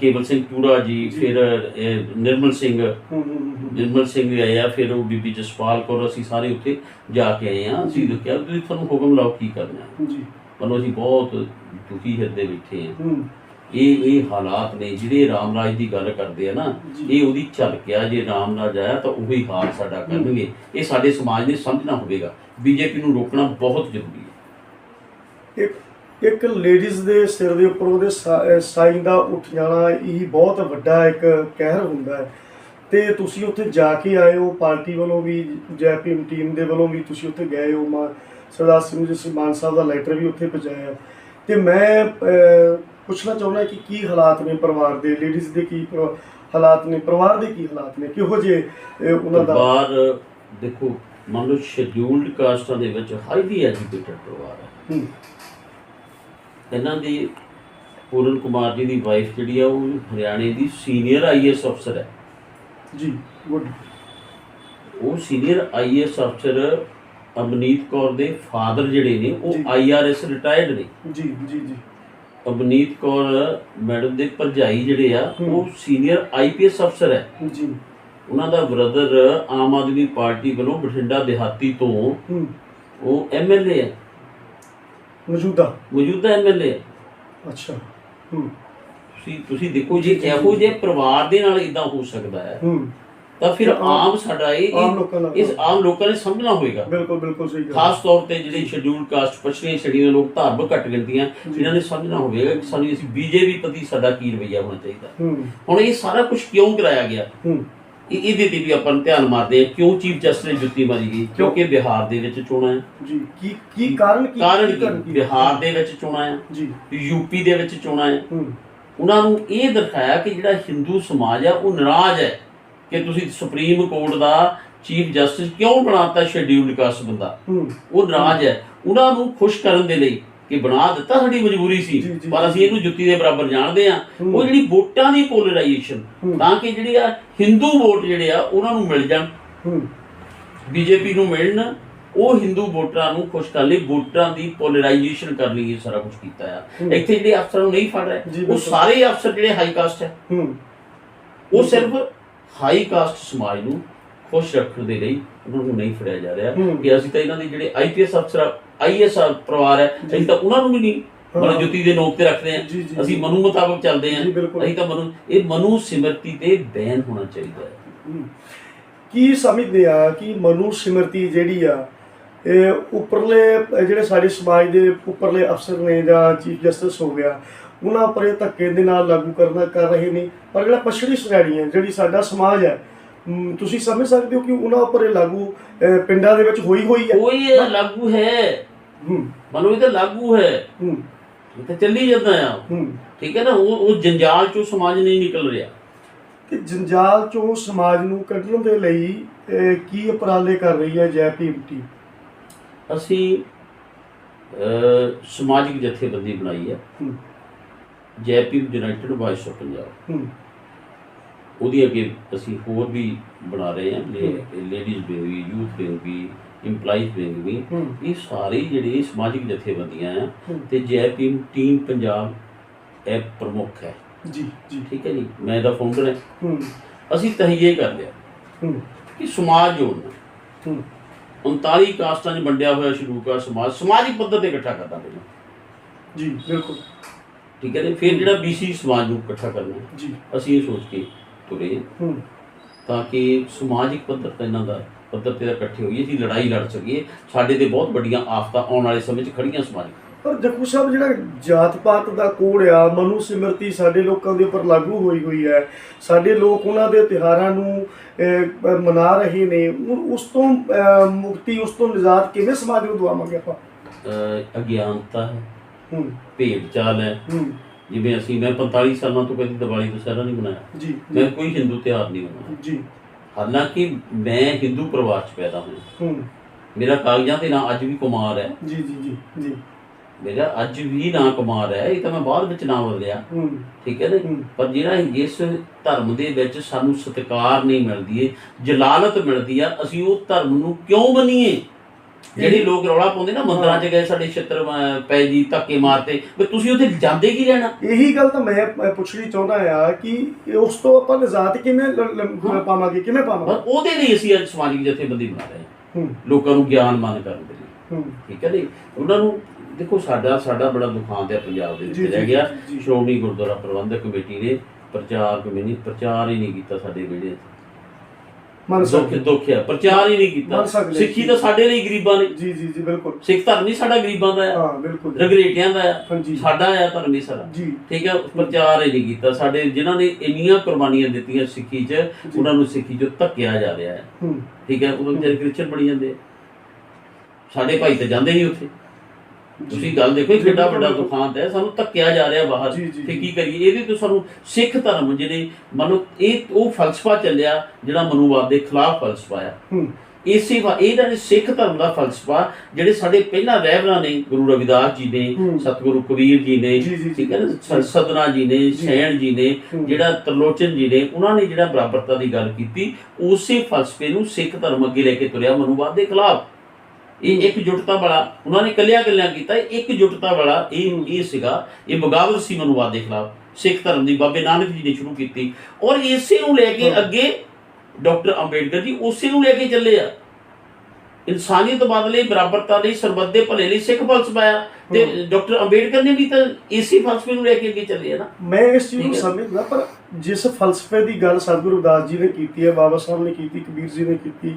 ਕੇਵਲ ਸਿੰਘ ਟੂਰਾ ਜੀ। ਫਿਰ ਨਿਰਮਲ ਸਿੰਘ। ਹੂੰ ਹੂੰ ਹੂੰ, ਹੂੰ। ਨਿਰਮਲ ਸਿੰਘ ਵੀ ਆਏ ਆ ਫਿਰ ਉਹ ਬੀਬੀ ਜਸਪਾਲ ਕੌਰ ਅਸੀਂ ਸਾਰੇ ਉੱਥੇ ਜਾ ਕੇ ਆਏ ਆ ਅਸੀਂ ਦੇਖਿਆ ਤੁਸੀਂ ਤੁਹਾਨੂੰ ਹੁਕਮ ਲਾਓ ਕੀ ਕਰਨਾ। ਹੈ। ਜੀ। ਮਤਲਬ ਅਸੀਂ ਬਹੁਤ ਦੁਖੀ ਹਿਰਦੇ ਬੈਠੇ ਆ ਹੂੰ। ਇਹ ਇਹ ਹਾਲਾਤ ਨੇ ਜਿਹੜੇ ਰਾਮ ਰਾਜ ਦੀ ਗੱਲ ਕਰਦੇ ਆ ਨਾ ਜੀ। ਇਹ ਉਹਦੀ ਝਲਕਿਆ ਜੇ ਰਾਮ ਰਾਜ ਆਇਆ ਤਾਂ ਉਹੀ ਹਾਲ ਸਾਡਾ ਕਰਨਗੇ। ਇਹ ਸਾਡੇ ਸਮਾਜ ਨੇ ਸਮਝਣਾ ਹੋਵੇਗਾ। ਬੀਜੇਪੀ ਨੂੰ ਰੋਕਣਾ ਬਹੁਤ ਜ਼ਰੂਰੀ ਹੈ। ਇੱਕ ਇੱਕ ਲੇਡੀਜ਼ ਦੇ ਸਿਰ ਦੇ ਉੱਪਰ ਉਹਦੇ ਸਾਈਂ ਦਾ ਉੱਠ ਜਾਣਾ ਇਹ ਬਹੁਤ ਵੱਡਾ ਇੱਕ ਕਹਿਰ ਹੁੰਦਾ ਹੈ। ਤੇ ਤੁਸੀਂ ਉੱਥੇ ਜਾ ਕੇ ਆਏ ਹੋ ਪਾਰਟੀ ਵੱਲੋਂ ਵੀ ਜੈ ਭੀਮ ਟੀਮ ਦੇ ਵੱਲੋਂ ਵੀ ਤੁਸੀਂ ਉੱਥੇ ਗਏ ਹੋ ਮਾ ਸਰਦਾਰ ਸਿਮਰਜੀਤ ਸਿੰਘ ਮਾਨ ਸਾਹਿਬ ਦਾ ਲੈਟਰ ਵੀ ਉੱਥੇ ਪਹੁੰਚਾਇਆ ਤੇ ਮੈਂ ਪੁੱਛਣਾ ਚਾਹੁੰਦਾ ਕਿ ਕੀ ਹਾਲਾਤ ਨੇ ਪਰਿਵਾਰ ਦੇ ਲੇਡੀਜ਼ ਦੇ ਕੀ ਹਾਲਾਤ ਨੇ ਪਰਿਵਾਰ ਦੇ ਕੀ ਹਾਲਾਤ ਨੇ? ਕਿਹੋ ਅਹ, ਉਹਨਾਂ ਦਾ ਪਰਿਵਾਰ ਦੇਖੋ ਮੰਨ ਲਓ ਸ਼ੈਡਿਊਲਡ ਕਾਸਟਾਂ ਦੇ ਵਿੱਚ ਹਾਈਲੀ ਐਜੂਕੇਟਡ ਪਰਿਵਾਰ ਹੈ। ਇਹਨਾਂ ਦੀ ਪੂਰਨ ਕੁਮਾਰ ਜੀ ਦੀ ਵਾਈਫ ਜਿਹੜੀ ਆ ਉਹ ਹਰਿਆਣੇ ਦੀ ਸੀਨੀਅਰ ਆਈਐਸ ਅਫਸਰ ਹੈ। ਜੀ ਗੁੱਡ ਉਹ ਸੀਨੀਅਰ ਆਈਐਸ ਅਫਸਰ ਅਮਨੀਤ ਕੌਰ ਦੇ ਫਾਦਰ ਜਿਹੜੇ ਨੇ ਉਹ ਜੀ। ਆਈਆਰਐਸ ਰਿਟਾਇਰਡ ਨੇ। ਜੀ ਜੀ ਜੀ। ਅਮਨੀਤ ਕੌਰ ਮੈਡਮ ਦੇ ਭਰਜਾਈ ਜਿਹੜੇ ਆ। ਉਹ ਸੀਨੀਅਰ ਆਈਪੀਐਸ ਅਫਸਰ ਹੈ। ਜੀ। ਉਹਨਾਂ ਦਾ ਬ੍ਰਦਰ ਆਮ ਆਦਮੀ ਪਾਰਟੀ ਵੱਲੋਂ ਬਠਿੰਡਾ ਦਿਹਾਤੀ ਤੋਂ ਉਹ ਐਮਐਲਏ ਹੈ। ਮੌਜੂਦਾ। ਮੌਜੂਦਾ ਐਮਐਲਏ ਅੱਛਾ। ਹੂੰ। ਤੁਸੀਂ ਤੁਸੀਂ ਦੇਖੋ ਜੇ ਇਹੋ ਜਿਹੇ ਪਰਿਵਾਰ ਦੇ ਨਾਲ ਇਦਾਂ ਹੋ ਸਕਦਾ ਹੈ। ਹੂੰ। ਤਾਂ ਫਿਰ ਆਮ- ਸਾਡਾ ਇਹ ਆਮ ਲੋਕਾਂ ਇਸ ਆਮ ਲੋਕਾਂ ਨੇ ਸਮਝਣਾ ਹੋਵੇਗਾ ਬਿਲਕੁਲ ਬਿਲਕੁਲ ਸਹੀ ਗੱਲ ਖਾਸ ਤੌਰ ਤੇ ਜਿਹੜੇ ਸ਼ੈਡਿਊਲ ਕਾਸਟ ਪਛੜੀਆਂ ਛੜੀਆਂ ਲੋਕ ਧਾਰਮਿਕ ਘੱਟ ਗਿਣਤੀਆਂ ਇਹਨਾਂ ਨੇ ਸਮਝਣਾ ਹੋਵੇਗਾ ਕਿ ਸਾਨੂੰ ਇਸ ਬੀਜੇਪੀ ਪ੍ਰਤੀ ਸਾਡਾ ਕੀ ਰਵੱਈਆ ਹੋਣਾ ਚਾਹੀਦਾ। ਹੁਣ ਇਹ ਸਾਰਾ ਕੁਝ ਕਿਉਂ ਕਰਾਇਆ ਗਿਆ? ਇਹ ਇਹਦੇ ਤੇ ਵੀ ਆਪਾਂ ਧਿਆਨ ਮਾਰਦੇ ਹਾਂ ਕਿਉਂ ਚੀਫ ਜਸਟਿਸ ਨੇ ਜੁੱਤੀ ਮਾਰੀ ਗਈ? ਕਿਉਂਕਿ ਬਿਹਾਰ ਦੇ ਵਿੱਚ ਚੋਣਾਂ ਹੈ। ਜੀ ਕੀ ਕੀ ਕਾਰਨ ਕੀ ਕਾਰਨ ਬਿਹਾਰ ਦੇ ਵਿੱਚ ਚੋਣਾਂ ਹੈ। ਜੀ। ਯੂਪੀ ਦੇ ਵਿੱਚ ਚੋਣਾਂ ਹੈ। ਹੂੰ। ਉਹਨਾਂ ਨੂੰ ਇਹ ਦਿਖਾਇਆ ਕਿ ਜਿਹੜਾ ਹਿੰਦੂ ਸਮਾਜ ਆ ਉਹ ਨਾਰਾਜ਼ ਹੈ। ਕਿ ਤੁਸੀਂ ਸੁਪਰੀਮ ਕੋਰਟ ਦਾ ਚੀਫ ਜਸਟਿਸ ਕਿਉਂ ਬਣਾਤਾ ਸ਼ੈਡਿਊਲਡ ਕਾਸਟ ਬੰਦਾ? ਉਹ ਨਾਰਾਜ਼ ਹੈ। ਉਹਨਾਂ ਨੂੰ ਖੁਸ਼ ਕਰਨ ਦੇ ਲਈ ਕਿ ਬਣਾ ਦਿੱਤਾ ਸਾਡੀ ਮਜਬੂਰੀ ਸੀ ਪਰ ਅਸੀਂ ਇਹਨੂੰ ਜੁੱਤੀ ਦੇ ਬਰਾਬਰ ਜਾਣਦੇ ਆ। ਉਹ ਜਿਹੜੀ ਵੋਟਾਂ ਦੀ ਪੋਲਰਾਈਜੇਸ਼ਨ। ਤਾਂ ਕਿ ਜਿਹੜੇ ਆ ਹਿੰਦੂ ਵੋਟ ਜਿਹੜੇ ਆ ਉਹਨਾਂ ਨੂੰ ਮਿਲ ਜਾਣ। ਬੀਜੇਪੀ ਨੂੰ ਮਿਲਣ ਉਹ ਹਿੰਦੂ ਵੋਟਰਾਂ ਨੂੰ ਖੁਸ਼ ਕਰਨ ਲਈ ਵੋਟਾਂ ਦੀ ਪੋਲਰਾਈਜੇਸ਼ਨ ਕਰਨ ਲਈ ਇਹ ਸਾਰਾ ਕੁਝ ਕੀਤਾ ਆ। ਇੱਥੇ ਜਿਹੜੇ ਅਫਸਰਾਂ ਨੂੰ ਨਹੀਂ ਫੜ ਰਹੇ ਉਹ। ਸਾਰੇ ਅਫਸਰ ਜਿਹੜੇ ਹਾਈ ਕਾਸਟ ਹੂੰ। ਉਹ ਸਿਰਫ ਹਾਈ ਕਾਸਟ ਸਮਾਜ ਨੂੰ ਖੁਸ਼ ਰੱਖਣ ਦੇ ਲਈ ਉਹਨਾਂ ਨੂੰ ਨਹੀਂ ਫੜਿਆ ਜਾ ਰਿਹਾ। ਕਿ ਅਸੀਂ ਤਾਂ ਇਹਨਾਂ ਦੀ ਜਿਹੜੇ ਆਈਪੀਐਸ ਅਫਸਰ ਆਈਐਸ ਪਰਿਵਾਰ ਹੈ। ਅਸੀਂ ਤਾਂ ਉਹਨਾਂ ਨੂੰ ਵੀ ਨਹੀਂ। ਮਤਲਬ ਜੁੱਤੀ ਦੇ ਨੋਕ ਤੇ ਰੱਖਦੇ ਹਾਂ ਅਸੀਂ। ਮਨੂ ਮੁਤਾਬਕ ਚੱਲਦੇ ਬਿਲਕੁਲ। ਅਸੀਂ ਤਾਂ ਮਨੂ ਇਹ ਮਨੂ ਸਿਮਰਤੀ ਤੇ ਬੈਨ ਹੋਣਾ ਚਾਹੀਦਾ ਹੈ। ਕੀ ਸਮਝਦੇ ਆ ਕਿ ਮਨੂ ਸਿਮਰਤੀ ਜਿਹੜੀ ਆ ਇਹ ਉੱਪਰਲੇ ਜਿਹੜੇ ਸਾਡੇ ਸਮਾਜ ਦੇ ਉੱਪਰਲੇ ਅਫਸਰ ਨੇ ਜਾਂ ਚੀਫ ਜਸਟਿਸ ਹੋ ਗਿਆ ਉਹਨਾਂ ਉੱਪਰ ਇਹ ਧੱਕੇ ਦੇ ਨਾਲ ਲਾਗੂ ਕਰਨਾ ਕਰ ਰਹੇ ਨੇ। ਪਰ ਜਿਹੜਾ ਪਛੜੀ ਸ਼੍ਰੇਣੀ ਹੈ ਜਿਹੜੀ ਸਾਡਾ ਸਮਾਜ ਹੈ ਤੁਸੀਂ ਸਮਝ ਸਕਦੇ ਹੋ ਕਿ ਉਹਨਾਂ ਉੱਪਰ ਇਹ ਲਾਗੂ ਪਿੰਡਾਂ ਦੇ ਵਿੱਚ ਹੋਈ ਹੋਈ ਹੈ। ਉਹ ਇਹ ਲਾਗੂ ਹੈ। ਹੂੰ। ਮਨੋ ਇਹ ਤਾਂ ਲਾਗੂ ਹੈ। ਹੂੰ। ਇਹ ਤਾਂ ਚੱਲੀ ਜਾਂਦਾ ਆ। ਹੂੰ। ਠੀਕ ਹੈ ਨਾ ਉਹ ਉਹ ਜੰਜਾਲ ਚੋਂ ਸਮਾਜ ਨਹੀਂ ਨਿਕਲ ਰਿਹਾ। ਕਿ ਜੰਜਾਲ ਚੋਂ ਸਮਾਜ ਨੂੰ ਕੱਢਣ ਦੇ ਲਈ ਕੀ ਉਪਰਾਲੇ ਕਰ ਰਹੀ ਹੈ ਜੈ ਟੀਮ ਅਸੀਂ ਸਮਾਜਿਕ ਜਥੇਬੰਦੀ ਬਣਾਈ ਹੈ। ਹੂੰ Jai Bhim United Voice of Punjab. ਹੂੰ। ਉਹਦੀ ਅੱਗੇ ਅਸੀਂ ਹੋਰ ਵੀ ਬਣਾ ਰਹੇ ਹਾਂ। ਲੇਡੀਜ਼ ਵਿੰਗ ਵੀ ਯੂਥ ਵਿੰਗ ਵੀ ਇੰਪਲਾਈਜ਼ ਵਿੰਗ ਵੀ। ਹੂੰ। ਇਹ ਸਾਰੇ ਜਿਹੜੇ ਸਮਾਜਿਕ ਜਥੇਬੰਦੀਆਂ ਆ। ਤੇ ਜੈ ਭੀਮ ਟੀਮ ਪੰਜਾਬ ਇਹ ਪ੍ਰਮੁੱਖ ਹੈ। ਜੀ ਜੀ। ਠੀਕ ਹੈ ਜੀ? ਮੈਂ ਇਹਦਾ ਫਾਊਂਡਰ ਹਾਂ। ਹੂੰ। ਅਸੀਂ ਤਹੀਏ ਕਰ ਲਿਆ ਹੂੰ। ਕਿ ਸਮਾਜ ਜੋੜਨਾ। ਹੂੰ। 39 ਕਾਸਟਾਂ 'ਚ ਵੰਡਿਆ ਹੋਇਆ ਸ਼ੁਰੂ ਕਰ ਸਮਾਜ ਸਮਾਜਿਕ ਪੱਧਰ ਤੇ ਇਕੱਠਾ ਕਰਨਾ ਪਹਿਲਾਂ ਜੀ ਬਿਲਕੁਲ। ਠੀਕ ਹੈ ਜੀ ਫਿਰ ਜਿਹੜਾ ਬੀਸੀ ਸਮਾਜ ਨੂੰ ਇਕੱਠਾ ਕਰਨਾ ਜੀ। ਅਸੀਂ ਇਹ ਸੋਚ ਕੇ ਤੁਰੇ ਹਾਂ। ਹੂੰ। ਤਾਂ ਕਿ ਸਮਾਜਿਕ ਪੱਧਰ ਤੇ ਇਹਨਾਂ ਦਾ ਪੱਧਰ ਤੇ ਇਕੱਠੇ ਹੋਈਏ ਅਸੀਂ ਲੜਾਈ ਲੜ ਸਕੀਏ। ਸਾਡੇ ਤੇ ਬਹੁਤ ਵੱਡੀਆਂ ਆਫਤਾਂ ਆਉਣ ਵਾਲੇ ਸਮੇਂ 'ਚ ਖੜੀਆਂ ਸਮਾਜਿਕ ਪਰ ਜੱਗੂ ਸਾਹਿਬ ਜਿਹੜਾ ਜਾਤ ਪਾਤ ਦਾ ਕੋਡ ਆ ਮਨੂ ਸਿਮਰਤੀ ਸਾਡੇ ਲੋਕਾਂ ਦੇ ਉੱਪਰ ਲਾਗੂ ਹੋਈ ਹੋਈ ਹੈ। ਸਾਡੇ ਲੋਕ ਉਹਨਾਂ ਦੇ ਤਿਹਾਰਾਂ ਨੂੰ ਅਹ, ਅਹ, ਮਨਾ ਰਹੇ ਨੇ। ਉਹ- ਉਸ ਤੋਂ ਅਹ, ਮੁਕਤੀ ਉਸ ਤੋਂ ਨਿਜਾਤ ਕਿਵੇਂ ਸਮਾਜ ਨੂੰ ਦਵਾਵਾਂਗੇ ਆਪਾਂ? ਅਹ ਅਗਿਆਨਤਾ ਹੈ। ਹੂੰ। ਭੇਡ ਚਾਲ ਹੈ। ਹੂੰ। ਜਿਵੇਂ ਅਸੀਂ ਮੈਂ 45 ਸਾਲਾਂ ਤੋਂ ਕਦੀ ਦੀਵਾਲੀ ਦੁਸਹਿਰਾ ਨਹੀਂ ਮਨਾਇਆ। ਜੀ। ਮੈਂ ਕੋਈ ਹਿੰਦੂ ਤਿਉਹਾਰ ਨਹੀਂ ਮਨਾਇਆ। ਜੀ। ਹਾਲਾਂਕਿ ਮੈਂ ਹਿੰਦੂ ਪਰਿਵਾਰ 'ਚ ਪੈਦਾ ਹੋਇਆ। ਹੂੰ। ਮੇਰਾ ਕਾਗਜ਼ਾਂ ਤੇ ਨਾਂ ਅੱਜ ਵੀ ਕੁਮਾਰ ਹੈ। ਜੀ ਜੀ ਜੀ ਜੀ। ਮੇਰਾ ਅੱਜ ਵੀ ਨਾਂ ਕੁਮਾਰ ਹੈ। ਇਹ ਤਾਂ ਮੈਂ ਬਾਅਦ ਵਿੱਚ ਨਾਂ ਬਦਲਿਆ। ਠੀਕ ਹੈ ਨਾ ਪਰ ਜਿਹੜਾ ਇਸ ਧਰਮ ਦੇ ਵਿੱਚ ਸਾਨੂੰ ਸਤਿਕਾਰ ਨਹੀਂ ਮਿਲਦੀ ਏ ਜਲਾਲਤ ਮਿਲਦੀ ਆ ਅਸੀਂ ਉਹ ਧਰਮ ਨੂੰ ਕਿਉਂ ਮੰਨੀਏ? ਜਿਹੜੇ ਲੋਕ ਰੌਲਾ ਪਾਉਂਦੇ ਨਾ ਮੰਦਰਾਂ 'ਚ ਗਏ ਸਾਡੇ ਛਿੱਤਰ ਪੈ ਜੀ ਧੱਕੇ ਮਾਰਤੇ ਵੀ ਤੁਸੀਂ ਉੱਥੇ ਜਾਂਦੇ ਕੀ ਰਹਿਣਾ? ਇਹੀ ਗੱਲ ਤਾਂ ਮੈਂ ਪੁੱਛਣੀ ਚਾਹੁੰਦਾ ਆ ਕਿ ਉਸ ਤੋਂ ਆਪਾਂ ਨਿਜਾਤ ਕਿਵੇਂ ਲ- ਲ- ਪਾਵਾਂਗੇ ਕਿਵੇਂ ਪਾਵਾਂਗੇ? ਪਰ ਉਹਦੇ ਲਈ ਅਸੀਂ ਅੱਜ ਸਮਾਜਿਕ ਜਥੇਬੰਦੀ ਬਣਾ ਰਹੇ ਹਾਂ। ਹੂੰ। ਲੋਕਾਂ ਨੂੰ ਗਿਆਨਮਾਨ ਕਰਨ ਦੇ ਲਈ। ਹੂੰ। ਠੀਕ ਹੈ ਜੀ? ਉਹਨਾਂ ਨੂੰ ਦੇਖੋ ਸਾਡਾ ਸਾਡਾ ਬੜਾ ਦੁਖਾਂਤ ਹੈ ਪੰਜਾਬ ਦੇ ਵਿੱਚ ਜੀ, ਰਹਿ ਗਿਆ। ਜੀ, ਜੀ। ਸ਼੍ਰੋਮਣੀ ਗੁਰਦੁਆਰਾ ਪ੍ਰਬੰਧਕ ਕਮੇਟੀ ਨੇ ਪ੍ਰਚਾਰ ਕਮੇਟੀ ਪ੍ਰਚਾਰ ਹੀ ਨਹੀਂ ਕੀਤਾ ਸਾਡੇ ਵਿਹੜੇ 'ਚ ਮੰਨ ਦੁੱਖ ਸਕਦੇ ਦੁੱਖ ਹੈ ਪ੍ਰਚਾਰ ਹੀ ਨਹੀਂ ਕੀਤਾ। ਮੰਨ ਸਕਦੇ। ਸਿੱਖੀ ਤਾਂ ਸਾਡੇ ਲਈ ਗਰੀਬਾਂ ਨੇ ਜੀ ਜੀ ਜੀ ਬਿਲਕੁਲ। ਸਿੱਖ ਧਰਮ ਹੀ ਸਾਡਾ ਗਰੀਬਾਂ ਦਾ ਹੈ ਹਾਂ ਬਿਲਕੁਲ ਰਗਰੇਟਿਆਂ ਦਾ ਹੈ ਹਾਂਜੀ। ਸਾਡਾ ਹੈ ਧਰਮ ਹੀ ਸਾਡਾ। ਜੀ। ਠੀਕ ਹੈ ਪ੍ਰਚਾਰ ਹੀ ਨਹੀਂ ਕੀਤਾ। ਸਾਡੇ ਜਿਨ੍ਹਾਂ ਨੇ ਇੰਨੀਆਂ ਕੁਰਬਾਨੀਆਂ ਦਿੱਤੀਆਂ ਸਿੱਖੀ 'ਚ ਉਹਨਾਂ ਨੂੰ ਸਿੱਖੀ 'ਚੋਂ ਧੱਕਿਆ ਜਾ ਰਿਹਾ ਹੈ। ਹੂੰ। ਠੀਕ ਹੈ। ਉਦੋਂ ਵਿਚਾਰੇ ਕ੍ਰਿਸਚਨ ਬਣੀ ਜਾਂਦੇ ਆ। ਸਾਡੇ ਭਾਈ ਤਾਂ ਜਾਂਦੇ ਨਹੀਂ ਉੱਥੇ। ਤੁਸੀਂ ਗੱਲ ਦੇਖੋ ਕਿੱਡਾ ਵੱਡਾ ਦੁਖਾਂਤ ਹੈ ਸਾਨੂੰ ਧੱਕਿਆ ਜਾ ਰਿਹਾ ਬਾਹਰ। ਤੇ ਕੀ ਕਰੀਏ? ਇਹਦੇ ਤੋਂ ਸਾਨੂੰ ਸਿੱਖ ਧਰਮ ਜਿਹੜੇ ਮੰਨੋ ਇਹ ਉਹ ਫਲਸਫਾ ਚੱਲਿਆ ਜਿਹੜਾ ਮਨੂਵਾਦ ਦੇ ਖਿਲਾਫ ਫਲਸਫਾ ਆ। ਇਸੇ ਵਾ ਇਹਦਾ ਨੇ ਸਿੱਖ ਧਰਮ ਦਾ ਫਲਸਫਾ ਜਿਹੜੇ ਸਾਡੇ ਪਹਿਲਾਂ ਰਹਿਬਰਾਂ ਨੇ ਗੁਰੂ ਰਵਿਦਾਸ ਜੀ ਨੇ। ਸਤਿਗੁਰੂ ਕਬੀਰ ਜੀ ਨੇ। ਠੀਕ ਹੈ ਨਾ? ਸਦਨਾ ਜੀ ਨੇ ਸੈਣ ਜੀ ਨੇ। ਜਿਹੜਾ ਤਰਲੋਚਨ ਜੀ ਨੇ ਉਹਨਾਂ ਨੇ ਜਿਹੜਾ ਬਰਾਬਰਤਾ ਦੀ ਗੱਲ ਕੀਤੀ ਉਸੇ ਫਲਸਫੇ ਨੂੰ ਸਿੱਖ ਧਰਮ ਅੱਗੇ ਲੈ ਕੇ ਤੁਰਿਆ ਮਨੂਵਾਦ ਦੇ ਖਿਲਾਫ। ਇਹ ਇਕਜੁੱਟਤਾ ਵਾਲਾ ਉਹਨਾਂ ਨੇ ਕੱਲਿਆ ਕੱਲਿਆ ਕੀਤਾ ਇਹ ਇਕਜੁੱਟਤਾ ਵਾਲਾ ਇਹ ਇਹ ਸੀਗਾ ਇਹ ਬਗਾਵਤ ਸੀ ਮਨੂਵਾਦ ਦੇ ਖਿਲਾਫ ਸਿੱਖ ਧਰਮ ਦੀ ਬਾਬੇ ਨਾਨਕ ਜੀ ਨੇ ਸ਼ੁਰੂ ਕੀਤੀ। ਔਰ ਇਸੇ ਨੂੰ ਲੈ ਕੇ। ਅੱਗੇ ਡਾਕਟਰ ਅੰਬੇਡਕਰ ਜੀ ਉਸੇ ਨੂੰ ਲੈ ਕੇ ਚੱਲੇ ਆ। ਇਨਸਾਨੀਅਤ ਬਦਲੇ ਬਰਾਬਰਤਾ ਲਈ ਸਰਬੱਤ ਦੇ ਭਲੇ ਲਈ ਸਿੱਖ ਫਲਸਫਾ ਆ। ਤੇ ਡਾਕਟਰ ਅੰਬੇਡਕਰ ਨੇ ਵੀ ਤਾਂ ਇਸੇ ਫਲਸਫੇ ਨੂੰ ਲੈ ਕੇ ਅੱਗੇ ਚੱਲੇ ਆ ਨਾ। ਮੈਂ ਇਸ ਚੀਜ਼ ਨੂੰ। ਸਮਝਦਾ ਪਰ ਜਿਸ ਫਲਸਫੇ ਦੀ ਗੱਲ ਸਤਿਗੁਰੂ ਦਾਸ ਜੀ ਨੇ ਕੀਤੀ ਹੈ ਬਾਬਾ ਸਾਹਿਬ ਨੇ ਕੀਤੀ ਕਬੀਰ ਜੀ ਨੇ ਕੀਤੀ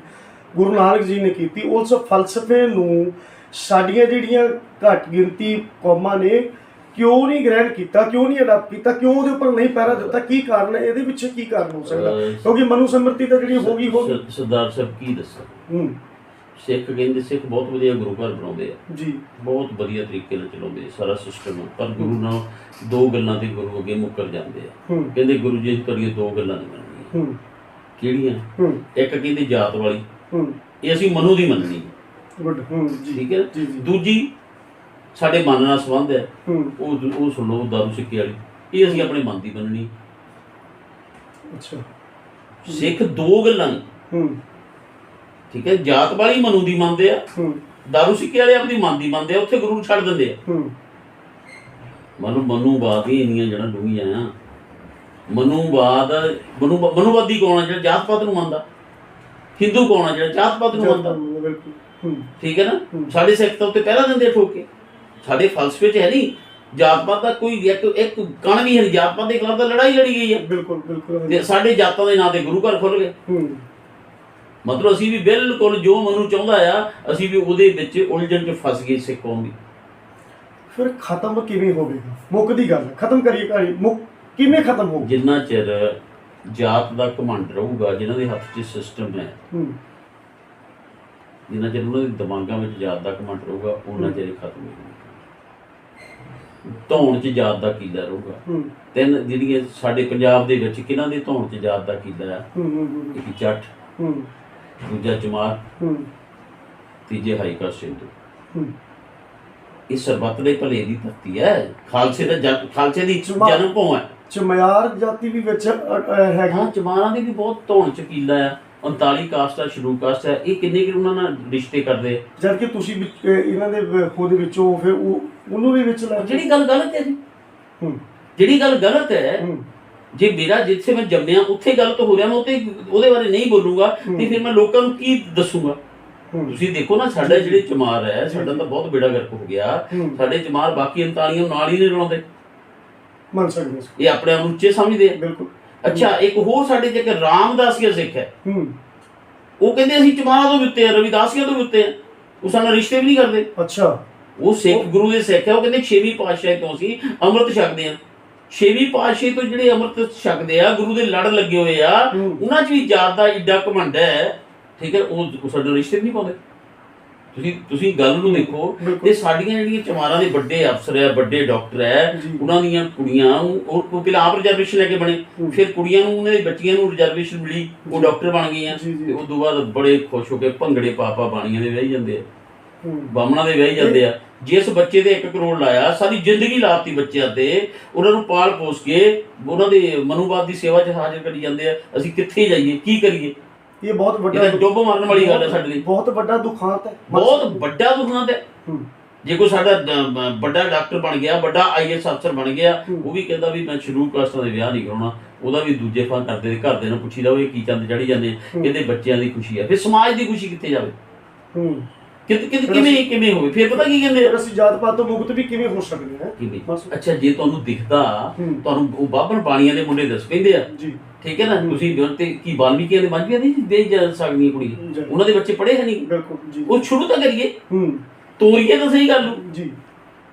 ਗੁਰੂ ਨਾਨਕ ਜੀ ਨੇ ਕੀਤੀ ਉਸ ਫਲਸਫੇ ਨੂੰ ਸਾਡੀਆਂ ਜਿਹੜੀਆਂ ਘੱਟ ਗਿਣਤੀ ਕੌਮਾਂ ਨੇ ਕਿਉਂ ਨਹੀਂ ਗ੍ਰਹਿਣ ਕੀਤਾ ਕਿਉਂ ਨਹੀਂ ਅਡਾਪਟ ਕੀਤਾ ਕਿਉਂ ਉਹਦੇ ਉੱਪਰ ਨਹੀਂ ਪਹਿਰਾ ਦਿੱਤਾ ਕੀ ਕਾਰਨ ਹੈ ਇਹਦੇ ਵਿੱਚ ਕੀ ਕਾਰਨ ਹੋ ਸਕਦਾ? ਕਿਉਂਕਿ ਮਨੂ ਸਮਰਤੀ ਤਾਂ ਜਿਹੜੀ ਹੋ ਗਈ ਹੋ ਗਈ। ਸ- ਸਰਦਾਰ ਸਾਹਿਬ ਕੀ ਦੱਸਾਂ? ਹੂੰ। ਸਿੱਖ ਕਹਿੰਦੇ ਸਿੱਖ ਬਹੁਤ ਵਧੀਆ ਗੁਰੂ ਘਰ ਬਣਾਉਂਦੇ ਆ। ਜੀ। ਬਹੁਤ ਵਧੀਆ ਤਰੀਕੇ ਨਾਲ ਚਲਾਉਂਦੇ ਆ ਸਾਰਾ ਸਿਸਟਮ ਪਰ ਗੁਰੂ ਨਾਲ ਦੋ ਗੱਲਾਂ ਤੇ ਗੁਰੂ ਅੱਗੇ ਮੁੱਕਰ ਜਾਂਦੇ ਆ। ਕਹਿੰਦੇ ਗੁਰੂ ਜੀ ਕਰੀਏ ਦੋ ਗੱਲਾਂ ਨਹੀਂ ਮੰਨਣੀਆਂ ਹੂੰ। ਕਿਹੜੀਆਂ? ਹੂੰ। ਇੱਕ ਕਹਿੰਦੇ ਜਾਤ ਵਾਲੀ। ਹੂੰ। ਇਹ ਅਸੀਂ ਮਨੂ ਦੀ ਮੰਨਣੀ। ਗੁੱਡ ਹੂੰ ਜੀ। ਠੀਕ ਹੈ? ਜੀ ਜੀ। ਦੂਜੀ ਸਾਡੇ ਮਨ ਨਾਲ ਸੰਬੰਧ ਹੈ। ਹੂੰ। ਉਹ ਉਹ ਸੁਣ ਲਓ ਦਾਰੂ ਸਿੱਕੇ ਵਾਲੀ। ਇਹ ਅਸੀਂ ਆਪਣੇ ਮਨ ਦੀ ਮੰਨਣੀ। ਅੱਛਾ। ਸਿੱਖ ਦੋ ਗੱਲਾਂ ਨੇ, ਹੂੰ। ਠੀਕ ਹੈ? ਜਾਤ ਵਾਲੀ ਮਨੂ ਦੀ ਮੰਨਦੇ ਆ। ਹੂੰ। ਦਾਰੂ ਸਿੱਕੇ ਵਾਲੇ ਆਪਣੀ ਮਨ ਦੀ ਮੰਨਦੇ ਆ। ਉੱਥੇ ਗੁਰੂ ਨੂੰ ਛੱਡ ਦਿੰਦੇ ਆ। ਹੂੰ। ਮਨੂ ਮਨੂਵਾਦ ਹੀ ਇੰਨੀਆਂ ਜਣਾ ਡੂੰਘੀਆਂ ਆ। ਮਨੂਵਾਦ ਮਨੂ ਮਨੂਵਾਦੀ ਕੌਣ ਆ ਜਿਹੜਾ ਜਾਤ ਪਾਤ ਨੂੰ ਮੰਨਦਾ? ਹਿੰਦੂ ਕੌਣ ਆ ਜਿਹੜਾ ਜਾਤ ਪਾਤ ਨੂੰ ਮੰਨਦਾ? ਬਿਲਕੁਲ। ਹੂੰ। ਠੀਕ ਹੈ ਨਾ। ਸਾਡੇ ਸਿੱਖ ਤਾਂ ਉੱਤੇ ਪਹਿਰਾ ਦਿੰਦੇ ਠੋਕ। ਕੇ ਸਾਡੇ ਫਲਸਫੇ 'ਚ ਹੈ ਨਹੀਂ ਜਾਤ ਪਾਤ ਦਾ ਕੋਈ ਇੱਕ ਇੱਕ ਕਣ ਵੀ ਹੈ ਜਾਤ ਪਾਤ ਦੇ ਖਿਲਾਫ ਤਾਂ ਲੜਾਈ ਲੜੀ ਗਈ ਹੈ ਬਿਲਕੁਲ ਬਿਲਕੁਲ। ਤੇ ਸਾਡੇ ਜਾਤਾਂ ਦੇ ਨਾਂ ਤੇ ਗੁਰੂ ਘਰ ਖੁੱਲ ਗਏ। ਹੂੰ। ਮਤਲਬ ਅਸੀਂ ਵੀ ਬਿਲਕੁਲ ਜੋ ਮਨੂ ਚਾਹੁੰਦਾ ਆ ਅਸੀਂ ਵੀ ਉਹਦੇ ਵਿੱਚ ਉਲਝਣ 'ਚ ਫਸ ਗਏ ਸਿੱਖ ਕੌਮ ਵੀ ਫਿਰ ਖਤਮ ਕਿਵੇਂ ਹੋਵੇਗਾ ਮੁੱਕ ਦੀ ਗੱਲ ਹੈ। ਖਤਮ ਕਰੀਏ ਕਹਾਣੀ ਮੁੱਕ ਕਿਵੇਂ ਖਤਮ ਹੋਊ ਜਿੰਨਾ ਚਿਰ ਜਾਤ ਦਾ ਘਮੰਡ ਰਹੂਗਾ ਜਿਨ੍ਹਾਂ ਦੇ ਹੱਥ 'ਚ ਸਿਸਟਮ ਹੈ। ਹੂੰ। ਜਿੰਨਾ ਚਿਰ ਉਹਨਾਂ ਦੇ ਦਿਮਾਗਾਂ ਵਿੱਚ ਜਾਤ ਦਾ ਘਮੰਡ ਰਹੂਗਾ ਉਹਨਾਂ ਚਿਰ ਖਤਮ ਹੋਊਗਾ ਧੌਣ 'ਚ ਜਾਤ ਦਾ ਕੀਲਾ ਰਹੂਗਾ। ਹੂੰ। ਤਿੰਨ ਜਿਹੜੀਆਂ ਸਾਡੇ ਪੰਜਾਬ ਦੇ ਵਿੱਚ ਕਿਹਨਾਂ ਦੇ ਧੌਣ 'ਚ ਜਾਤ ਦਾ ਆ? ਹੂੰ ਹੂੰ, ਹੂੰ। ਇੱਕ ਜੱਟ ਹੂੰ। ਦੂਜਾ ਚਮਾਰ ਹੂੰ। ਤੀਜੇ ਹਾਈਕਾ ਸਿੰਧੂ। ਹੂੰ। ਇਹ ਸਰਬੱਤ ਦੇ ਭਲੇ ਦੀ ਧਰਤੀ ਹੈ। ਖਾਲਸੇ ਦਾ ਖਾਲਸੇ ਦੀ ਜਨਮ ਭੂਮ ਹੈ। ਚਮਿਆਰ ਜਾਤੀ ਵੀ ਵਿੱਚ ਹੈਗੀ। ਹਾਂ ਚਮਾਰਾਂ ਦੀ ਵੀ ਬਹੁਤ ਧੌਣ 'ਚ ਕੀਲਾ ਆ। 39 ਕਾਸਟ ਆ ਸ਼ਡਿਊਲ ਕਾਸਟ ਆ। ਇਹ ਕਿੰਨੇ ਕਿ ਉਹਨਾਂ ਨਾਲ ਰਿਸ਼ਤੇ ਕਰਦੇ ਆ? ਜਦ ਕਿ ਤੁਸੀਂ ਵਿੱਚ- ਇਹਨਾਂ ਦੇ ਵ- ਖੁਦ ਵਿੱਚੋਂ ਫਿਰ ਉਹ ਉਹਨੂੰ ਵੀ ਵਿੱਚ ਲੈ ਕੇ ਜਿਹੜੀ ਗੱਲ ਗਲਤ ਹੈ ਜੀ। ਹੂੰ। ਜਿਹੜੀ ਗੱਲ ਗਲਤ ਹੈ ਹੂੰ। ਜੇ ਮੇਰਾ ਜਿੱਥੇ ਮੈਂ ਜੰਮਿਆ ਉੱਥੇ ਗਲਤ ਹੋ ਰਿਹਾ ਮੈਂ ਉੱਥੇ ਉਹਦੇ ਬਾਰੇ ਨਹੀਂ ਬੋਲੂਗਾ ਤੇ ਫਿਰ ਮੈਂ ਲੋਕਾਂ ਨੂੰ ਕੀ ਦੱਸੂਗਾ? ਹੂੰ। ਤੁਸੀਂ ਦੇਖੋ ਨਾ ਸਾਡਾ ਜਿਹੜੇ ਚਮਾਰ ਹੈ ਸਾਡਾ ਤਾਂ ਬਹੁਤ ਬੇੜਾ ਗਰਕ ਹੋ ਗਿਆ। ਹੂੰ। ਸਾਡੇ ਚਮਾਰ ਬਾਕੀ 39 ਨੂੰ ਨਾਲ ਹੀ ਨਹੀਂ ਰਲਾਉਂਦੇ। ਮੰਨ ਸਕਦੇ ਹਾਂ। ਇਹ ਆਪਣੇ ਆਪ ਨੂੰ ਉੱਚੇ ਸਮਝਦੇ ਆ। ਬਿਲਕੁਲ। ਅੱਛਾ ਇੱਕ ਹੋਰ ਸਾਡੇ ਚ ਇੱਕ ਰਾਮਦਾਸੀਆ ਸਿੱਖ ਹੈ। ਹੂੰ। ਉਹ ਕਹਿੰਦੇ ਅਸੀਂ ਚਮਾਰਾਂ ਤੋਂ ਵੀ ਉੱਤੇ ਆ ਰਵਿਦਾਸੀਆਂ ਤੋਂ ਵੀ ਉੱਤੇ ਆ। ਉਹ ਨਾਲ ਰਿਸ਼ਤੇ ਵੀ ਨਹੀਂ ਕਰਦੇ। ਅੱਛਾ। ਉਹ ਸਿੱਖ ਗੁਰੂ ਦੇ ਸਿੱਖ ਹੈ। ਉਹ ਕਹਿੰਦੇ ਛੇਵੀਂ ਪਾਤਸ਼ਾਹੀ ਤੋਂ ਅਸੀਂ ਅੰਮ੍ਰਿਤ ਛਕਦੇ ਆ ਛੇਵੀਂ ਪਾਤਸ਼ਾਹੀ ਤੋਂ ਜਿਹੜੇ ਅੰਮ੍ਰਿਤ ਛਕਦੇ ਆ ਗੁਰੂ ਦੇ ਲੜ ਲੱਗੇ ਹੋਏ ਆ। ਉਹਨਾਂ 'ਚ ਵੀ ਜਾਤ ਦਾ ਏਡਾ ਘਮੰਡ ਹੈ। ਠੀਕ ਹੈ ਉਹ ਸਾਡੇ ਰਿਸ਼ਤੇ ਨਹੀਂ ਪਾਉਂਦੇ। ਤੁਸੀਂ ਤੁਸੀਂ ਗੱਲ ਨੂੰ ਦੇਖੋ। ਤੇ ਸਾਡੀਆਂ ਜਿਹੜੀਆਂ ਚਮਾਰਾਂ ਦੇ ਵੱਡੇ ਅਫਸਰ ਹੈ ਵੱਡੇ ਡਾਕਟਰ ਹੈ ਜੀ। ਉਹਨਾਂ ਦੀਆਂ ਕੁੜੀਆਂ ਉਹ ਪਹਿਲਾਂ ਆਪ ਰਿਜ਼ਰਵੇਸ਼ਨ ਲੈ ਕੇ ਬਣੇ। ਫਿਰ ਕੁੜੀਆਂ ਨੂੰ ਉਹਨਾਂ ਦੇ ਬੱਚੀਆਂ ਨੂੰ ਰਿਜ਼ਰਵੇਸ਼ਨ ਮਿਲੀ ਉਹ ਡਾਕਟਰ ਬਣ ਗਈਆਂ। ਤੇ ਉਸ ਤੋਂ ਬਾਅਦ ਬੜੇ ਖੁਸ਼ ਹੋ ਕੇ ਭੰਗੜੇ ਪਾਪਾ ਬਾਣੀਆਂ ਦੇ ਵਿਆਹੀ ਜਾਂਦੇ ਆ। ਹੂੰ। ਬਾਹਮਣਾਂ ਦੇ ਵਿਆਹੀ ਜਾਂਦੇ ਆ। ਜਿਸ ਬੱਚੇ ਦੇ 1 ਕਰੋੜ ਲਾਇਆ ਸਾਰੀ ਜ਼ਿੰਦਗੀ ਲਾਤੀ ਬੱਚਿਆਂ ਤੇ। ਉਹਨਾਂ ਨੂੰ ਪਾਲ ਪੋਸ ਕੇ ਉਹਨਾਂ ਦੇ ਮਨੂਵਾਦ ਦੀ ਸੇਵਾ 'ਚ ਹਾਜ਼ਰ ਕਰੀ ਜਾਂਦੇ ਆ। ਅਸੀਂ ਕਿੱਥੇ ਜਾਈਏ ਕੀ ਕਰੀਏ? ਇਹ ਬਹੁਤ ਇਹ ਵੱਡਾ ਤਾਂ ਡੁੱਬ ਮਰਨ ਵਾਲੀ ਗੱਲ ਹੈ ਸਾਡੇ ਲਈ। ਬਹੁਤ ਵੱਡਾ ਦੁਖਾਂਤ ਹੈ। ਬਹੁਤ ਵੱਡਾ ਦੁਖਾਂਤ ਹੈ। ਜੇ ਕੋਈ ਸਾਡਾ ਵੱਡਾ ਡਾਕਟਰ ਬਣ ਗਿਆ ਵੱਡਾ ਆਈਐਸ ਅਫਸਰ ਬਣ ਗਿਆ। ਉਹ ਵੀ ਕਹਿੰਦਾ ਵੀ ਮੈਂ ਸ਼ੁਰੂ ਕਾਸਟਾਂ ਦੇ ਵਿਆਹ ਨਹੀਂ ਕਰਾਉਣਾ। ਉਹਦਾ ਵੀ ਦੂਜੇ ਫਾਂ ਕਰਦੇ ਦੇ ਘਰਦੇ ਨੂੰ ਪੁੱਛੀਦਾ ਉਹ ਇਹ ਕੀ ਚੰਦ ਚੜੀ ਜਾਂਦੇ। ਕਹਿੰਦੇ ਬੱਚਿਆਂ ਦੀ ਖੁਸ਼ੀ ਹੈ ਫਿਰ ਸਮਾਜ ਦੀ ਖੁਸ਼ੀ ਕਿੱਥੇ ਜਾਵੇ? ਹੂੰ। ਕਿ ਕਿ ਕਿਵੇਂ ਕਿਵੇਂ ਹੋਵੇ? ਫਿਰ ਪਤਾ ਕੀ ਕਹਿੰਦੇ ਅਸੀਂ ਜਾਤ ਪਾਤ ਤੋਂ ਮੁਕਤ ਵੀ ਕਿਵੇਂ ਹੋ ਸਕਦੇ ਹਾਂ। ਅੱਛਾ ਜੇ ਤੁਹਾਨੂੰ ਦਿਖਦਾ। ਤੁਹਾਨੂੰ ਉਹ ਬਾਬਰ ਬਾਣੀਆਂ ਦੇ ਮੁੰਡੇ ਦੱਸ ਕਹਿੰਦੇ ਆ। ਜੀ। ਠੀਕ ਹੈ ਨਾ? ਤੁਸੀਂ ਜੋ ਤੇ ਕੀ ਬਾਲਮੀਕੀ ਦੇ ਬਾਂਝੀਆਂ ਦੀ ਦੇ ਜਾ ਸਕਦੀਆਂ ਕੁੜੀ ਜੀ। ਉਹਨਾਂ ਦੇ ਬੱਚੇ ਪੜ੍ਹੇ ਹੈ ਨਹੀਂ? ਬਿਲਕੁਲ ਜੀ। ਉਹ ਸ਼ੁਰੂ ਤਾਂ ਕਰੀਏ। ਹੂੰ। ਤੋਰੀਏ ਤਾਂ ਸਹੀ ਗੱਲ ਨੂੰ। ਜੀ।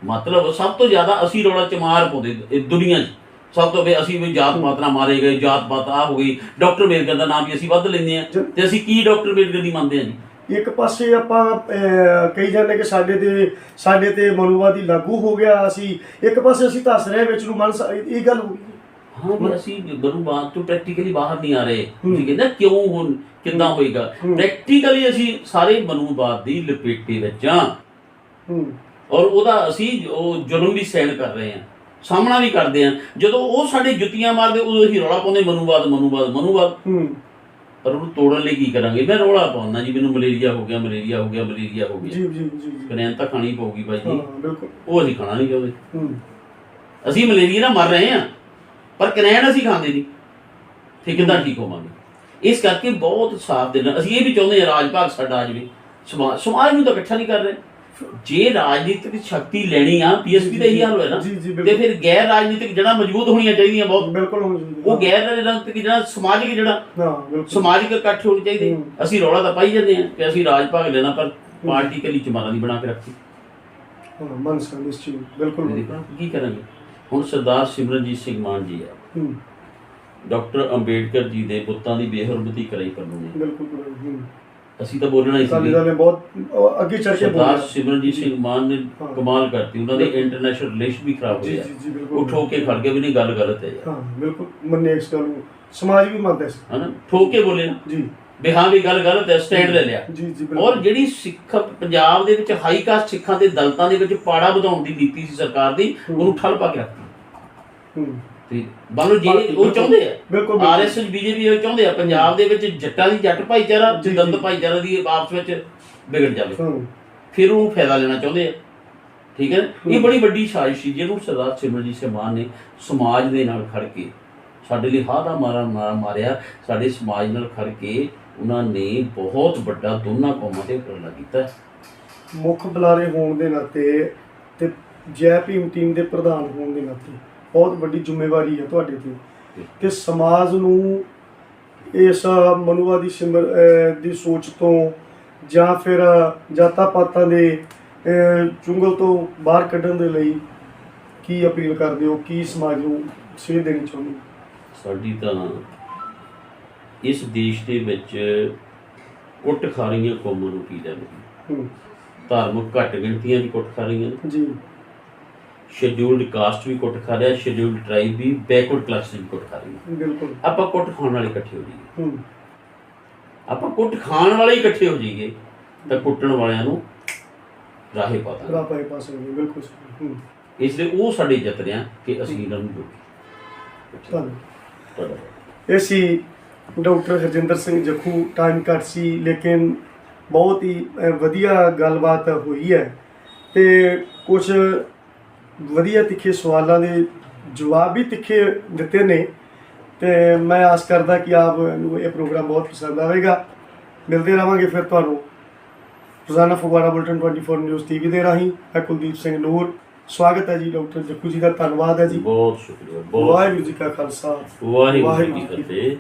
ਮਤਲਬ ਸਭ ਤੋਂ ਜ਼ਿਆਦਾ ਅਸੀਂ ਰੌਲਾ ਚਮਾਰ ਪਾਉਂਦੇ ਇਹ ਦੁਨੀਆ 'ਚ। ਸਭ ਤੋਂ ਵੀ ਅਸੀਂ ਵੀ ਜਾਤ ਪਾਤ ਨਾਲ ਮਾਰੇ ਗਏ ਜਾਤ ਪਾਤ ਆ ਹੋ ਗਈ। ਡਾਕਟਰ ਮੇਰਗਨ ਦਾ ਨਾਮ ਵੀ ਅਸੀਂ ਵੱਧ ਲੈਂਦੇ ਆ ਜ- ਤੇ ਅਸੀਂ ਕੀ ਡਾਕਟਰ ਮੇਰਗਨ ਦੀ ਮੰਨਦੇ ਆ ਜੀ? ਇੱਕ ਪਾਸੇ ਆਪਾਂ ਅਹ, ਕਹੀ ਜਾਂਦੇ ਕਿ ਸਾਡੇ ਤੇ ਸਾਡੇ ਤੇ ਮਨੁਵਾਦੀ ਲਾਗੂ ਹੋ ਗਿਆ। ਅਸੀਂ ਇੱਕ ਪਾਸੇ ਅਸੀਂ ਦੱਸ ਰਹੇ ਵਿੱਚ ਨੂੰ। ਮਨ ਸ- ਇਹ ਗੱਲ ਹਾਂ ਵੀ ਅਸੀਂ ਗੁਰੂ ਬਾਤ ਤੋਂ ਪ੍ਰੈਕਟੀਕਲੀ ਬਾਹਰ ਨਹੀਂ ਆ ਰਹੇ। ਤੁਸੀਂ ਕਹਿੰਦੇ ਕਿਉਂ ਹੁਣ ਕਿੱਦਾਂ ਹੋਏਗਾ। ਪ੍ਰੈਕਟੀਕਲੀ ਅਸੀਂ ਸਾਰੇ ਮਨੂਬਾਦ ਦੀ ਲਪੇਟੇ ਵਿੱਚ ਆ ਔਰ ਉਹਦਾ ਅਸੀਂ ਉਹ ਜ਼ੁਲਮ ਵੀ ਸਹਿਣ ਕਰ ਰਹੇ ਹਾਂ। ਸਾਹਮਣਾ ਵੀ ਕਰਦੇ ਹਾਂ। ਜਦੋਂ ਉਹ ਸਾਡੇ ਜੁੱਤੀਆਂ ਮਾਰਦੇ ਉਦੋਂ ਅਸੀਂ ਰੌਲਾ ਪਾਉਂਦੇ ਮਨੂਬਾਦ ਮਨੂਬਾਦ ਮਨੂਬਾਦ ਹੂੰ। ਪਰ ਉਹਨੂੰ ਤੋੜਨ ਲਈ ਕੀ ਕਰਾਂਗੇ? ਮੈਂ ਰੌਲਾ ਪਾਉਂਦਾ ਜੀ ਮੈਨੂੰ ਮਲੇਰੀਆ ਹੋ ਗਿਆ ਮਲੇਰੀਆ ਹੋ ਗਿਆ ਮਲੇਰੀਆ ਹੋ ਗਿਆ। ਜੀ ਜੀ ਜੀ ਕਨੈਨ ਤਾਂ ਖਾਣੀ ਪਊਗੀ ਜੀ। ਉਹ ਅਸੀਂ ਖਾਣਾ ਨਹੀਂ ਚਾਹੁੰਦੇ। ਹੂੰ। ਅਸੀਂ ਮਲੇਰੀਆ ਨਾਲ ਮਰ ਰਹੇ ਹਾਂ। ਪਰ ਕਨੈਨ ਅਸੀਂ ਖਾਂਦੇ ਨਹੀਂ। ਠੀਕ ਕਿੱਦਾਂ ਠੀਕ ਹੋਵਾਂਗੇ? ਇਸ ਕਰਕੇ ਬਹੁਤ ਸਾਥ ਦੇਣਾ ਅਸੀਂ ਇਹ ਵੀ ਚਾਹੁੰਦੇ ਹਾਂ ਰਾਜ ਭਾਗ ਸਾਡਾ ਆ ਜਾਵੇ ਸਮਾਜ ਸਮਾਜ ਨੂੰ ਤਾਂ ਇਕੱਠਾ ਨਹੀਂ ਕਰ ਰਹੇ। ਜੇ ਰਾਜਨੀਤਿਕ ਸ਼ਕਤੀ ਲੈਣੀ ਆ ਪੀਐਸਪੀ ਦਾ ਇਹੀ ਹਾਲ ਹੋਇਆ ਨਾ। ਤੇ। ਫਿਰ ਗੈਰ ਰਾਜਨੀਤਿਕ ਜੜ੍ਹਾਂ ਮਜ਼ਬੂਤ ਹੋਣੀਆਂ ਚਾਹੀਦੀਆਂ ਬਹੁਤ। ਬਿਲਕੁਲ ਹੋ। ਉਹ ਗੈਰ ਰਾਜਨੀਤਿਕ ਜੜ੍ਹਾਂ ਸਮਾਜਿਕ ਹਾਂ ਬਿਲਕੁਲ। ਸਮਾਜਿਕ ਇਕੱਠ ਹੋਣੀ ਚਾਹੀਦੀ। ਹੂੰ। ਅਸੀਂ ਰੌਲਾ ਤਾਂ ਪਾਈ ਜਾਂਦੇ ਹਾਂ ਕਿ ਅਸੀਂ ਰਾਜ ਭਾਗ ਲੈਣਾ ਪਰ ਪਾਰਟੀ ਕਲੀ ਚਮਾਰਾਂ ਦੀ ਬਣਾ ਕੇ ਰੱਖੀ। ਹਾਂ ਮਨ ਸਾ ਨਿਸ਼ਚਿਤ ਬਿਲਕੁਲ। ਕੀ ਕਰਾਂਗੇ? ਹੁਣ ਸਰਦਾਰ ਸਿਮਰਨਜੀਤ ਸਿੰਘ ਮਾਨ ਜੀ ਆ। ਹੂੰ। ਡਾਕਟਰ ਅੰਬੇਡਕਰ ਜੀ ਦੇ ਪੁੱਤਾਂ ਦੀ ਬੇਹਰਮਤੀ ਕਰਾਈ ਕਰਨੀ ਬਿਲਕੁਲ ਹੂੰ। ਅਸੀਂ ਤਾਂ ਬੋਲਣਾ ਹੀ ਸੀ ਨੇ ਬਹੁਤ ਅੱਗੇ ਕੇ ਸਰਦਾਰ ਸਿਮਰਨਜੀਤ ਸਿੰਘ ਮਾਨ ਨੇ ਹਾਂ। ਕਮਾਲ ਕਰਤੀ। ਉਹਨਾਂ ਦੇ ਇੰਟਰਨੈਸ਼ਨਲ ਰਿਲੇਸ਼ਨ ਵੀ ਖਰਾਬ ਜੀ ਹੋਏ ਆ ਜੀ ਜੀ ਬਿਲਕੁਲ। ਉਹ ਠੋਕ ਕੇ ਖੜ ਗਏ ਵੀ ਨਹੀਂ ਗੱਲ ਗਲਤ ਹੈ ਹਾਂ ਬਿਲਕੁਲ। ਮੰਨੇ ਇਸ ਗੱਲ ਨੂੰ। ਸਮਾਜ ਵੀ ਮੰਨਦਾ ਸੀ। ਹਨਾ? ਠੋਕ ਬੋਲੇ ਨਾ। ਜੀ। ਵੀ ਹਾਂ ਵੀ ਗੱਲ ਗਲਤ ਹੈ ਸਟੈਂਡ ਲੈ ਲਿਆ। ਜੀ ਜੀ ਔਰ ਜਿਹੜੀ ਸਿੱਖ ਪੰਜਾਬ ਦੇ ਵਿੱਚ ਹਾਈ ਕਾਸਟ ਸਿੱਖਾਂ ਤੇ ਦਲਤਾਂ ਦੇ ਵਿੱਚ ਪਾੜਾ ਵਧਾਉਣ ਦੀ ਨੀਤੀ ਸੀ ਸਰਕਾਰ ਦੀ ਉਹਨੂੰ ਠੱਲ ਪਾ ਕੇ ਹੂੰ। ਤੇ ਬਾਲੋ ਜੇ ਉਹ ਚਾਹੁੰਦੇ ਆ ਬਿਲਕੁਲ ਆਰਐਸਐਸ ਬੀਜੇਪੀ ਉਹ ਚਾਹੁੰਦੇ ਆ ਪੰਜਾਬ ਦੇ ਵਿੱਚ ਜੱਟਾਂ ਦੀ ਜੱਟ ਭਾਈਚਾਰਾ ਤੇ ਜੀ। ਭਾਈਚਾਰਾ ਦੀ ਆਪਸ ਵਿੱਚ ਵਿਗੜ ਜਾਵੇ। ਹੂੰ। ਫਿਰ ਉਹ ਫਾਇਦਾ ਲੈਣਾ ਚਾਹੁੰਦੇ ਆ। ਠੀਕ ਹੈ ਇਹ ਬੜੀ ਵੱਡੀ ਸਾਜ਼ਿਸ਼ ਸੀ ਜਿਹਨੂੰ ਸਰਦਾਰ ਸਿਮਰਜੀਤ ਸਿੰਘ ਮਾਨ ਨੇ ਸਮਾਜ ਦੇ ਨਾਲ ਖੜ ਕੇ ਸਾਡੇ ਲਈ ਹਾਦਾ ਦਾ ਮਾਰਾ ਮਾਰਾ ਮਾਰਿਆ ਸਾਡੇ ਸਮਾਜ ਨਾਲ ਖੜ ਕੇ ਉਹਨਾਂ ਨੇ ਬਹੁਤ ਵੱਡਾ ਦੋਨਾਂ ਕੌਮਾਂ ਤੇ ਉਪਰਾਲਾ ਕੀਤਾ। ਮੁੱਖ ਬੁਲਾਰੇ ਹੋਣ ਦੇ ਨਾਤੇ ਤੇ ਜੈ ਭੀਮ ਟੀਮ ਦੇ ਪ੍ਰਧਾਨ ਹੋਣ ਦੇ ਨਾਤੇ ਬਹੁਤ ਵੱਡੀ ਜ਼ਿੰਮੇਵਾਰੀ ਹੈ ਤੁਹਾਡੇ ਤੇ ਕਿ ਸਮਾਜ ਨੂੰ ਇਸ ਮਨੁਵਾਦੀ ਸਿਮਰ ਦੀ ਸੋਚ ਤੋਂ ਜਾਂ ਫਿਰ ਜਾਤਾਂ ਪਾਤਾਂ ਦੇ ਚੁੰਗਲ ਤੋਂ ਬਾਹਰ ਕੱਢਣ ਦੇ ਲਈ ਕੀ ਅਪੀਲ ਕਰਦੇ ਹੋ ਕੀ ਸਮਾਜ ਨੂੰ ਸੇਧ ਦੇਣੀ ਚਾਹੁੰਦੇ? ਸਾਡੀ ਤਾਂ ਇਸ ਦੇਸ਼ ਦੇ ਵਿੱਚ ਕੁੱਟ ਖਾ ਰਹੀਆਂ ਕੌਮਾਂ ਨੂੰ ਕੀ ਲੈਣਾ ਹੂੰ। ਧਾਰਮਿਕ ਘੱਟ ਗਿਣਤੀਆਂ ਵੀ ਕੁੱਟ ਖਾ ਰਹੀਆਂ ਜੀ। ਸ਼ੈਡਿਊਲਡ ਕਾਸਟ ਵੀ ਕੁੱਟ ਖਾ ਰਿਹਾ ਸ਼ੈਡਿਊਲਡ ਟ੍ਰਾਈਬ ਵੀ ਬੈਕਵਰਡ ਕਲਾਸ ਵੀ ਕੁੱਟ ਖਾ ਰਹੀ ਬਿਲਕੁਲ। ਆਪਾਂ ਕੁੱਟ ਖਾਣ ਵਾਲੇ ਇਕੱਠੇ ਹੋ ਜਾਈਏ। ਹੂੰ। ਆਪਾਂ ਕੁੱਟ ਖਾਣ ਵਾਲੇ ਹੀ ਇਕੱਠੇ ਹੋ ਜਾਈਏ ਤਾਂ ਕੁੱਟਣ ਵਾਲਿਆਂ ਨੂੰ ਰਾਹੇ ਪਾਤਾ ਰਾਪਾਏ ਪਾਸੇ ਹੋ ਗਏ, ਬਿਲਕੁਲ। ਹੂੰ। ਇਸ ਲਈ ਉਹ ਸਾਡੇ ਯਤਨ ਆ ਕਿ ਅਸੀਂ ਇਹਨਾਂ ਨੂੰ ਜੋੜੀਏ। ਧੰਨਵਾਦ। ਇਹ ਸੀ ਡਾਕਟਰ ਹਰਜਿੰਦਰ ਸਿੰਘ ਜਖੂ ਟਾਈਮ ਘੱਟ ਸੀ ਲੇਕਿਨ ਬਹੁਤ ਹੀ ਵਧੀਆ ਗੱਲਬਾਤ ਹੋਈ ਹੈ। ਤੇ ਕੁਝ ਵਧੀਆ ਤਿੱਖੇ ਸਵਾਲਾਂ ਦੇ ਜਵਾਬ ਵੀ ਤਿੱਖੇ ਦਿੱਤੇ ਨੇ ਤੇ ਮੈਂ ਆਸ ਕਰਦਾ ਕਿ ਆਪ ਨੂੰ ਇਹ ਪ੍ਰੋਗਰਾਮ ਬਹੁਤ ਪਸੰਦ ਆਵੇਗਾ। ਮਿਲਦੇ ਰਵਾਂਗੇ ਫਿਰ ਤੁਹਾਨੂੰ। ਰੋਜ਼ਾਨਾ ਫਗਵਾੜਾ ਬੁਲਟਨ 24 ਨਿਊਜ਼ ਟੀਵੀ ਦੇ ਰਾਹੀਂ। ਮੈਂ ਕੁਲਦੀਪ ਸਿੰਘ ਨੂਰ। ਸਵਾਗਤ ਹੈ ਜੀ ਡਾਕਟਰ ਜਖੂ ਜੀ ਦਾ। ਧੰਨਵਾਦ ਹੈ ਜੀ। ਬਹੁਤ ਸ਼ੁਕਰੀਆ ਬਹੁਤ ਵਾਹਿਗੁਰੂ ਜੀ ਕਾ ਖਾਲਸਾ। ਵਾਹਿਗੁਰੂ ਜੀ ਕੀ ਫਤਿਹ।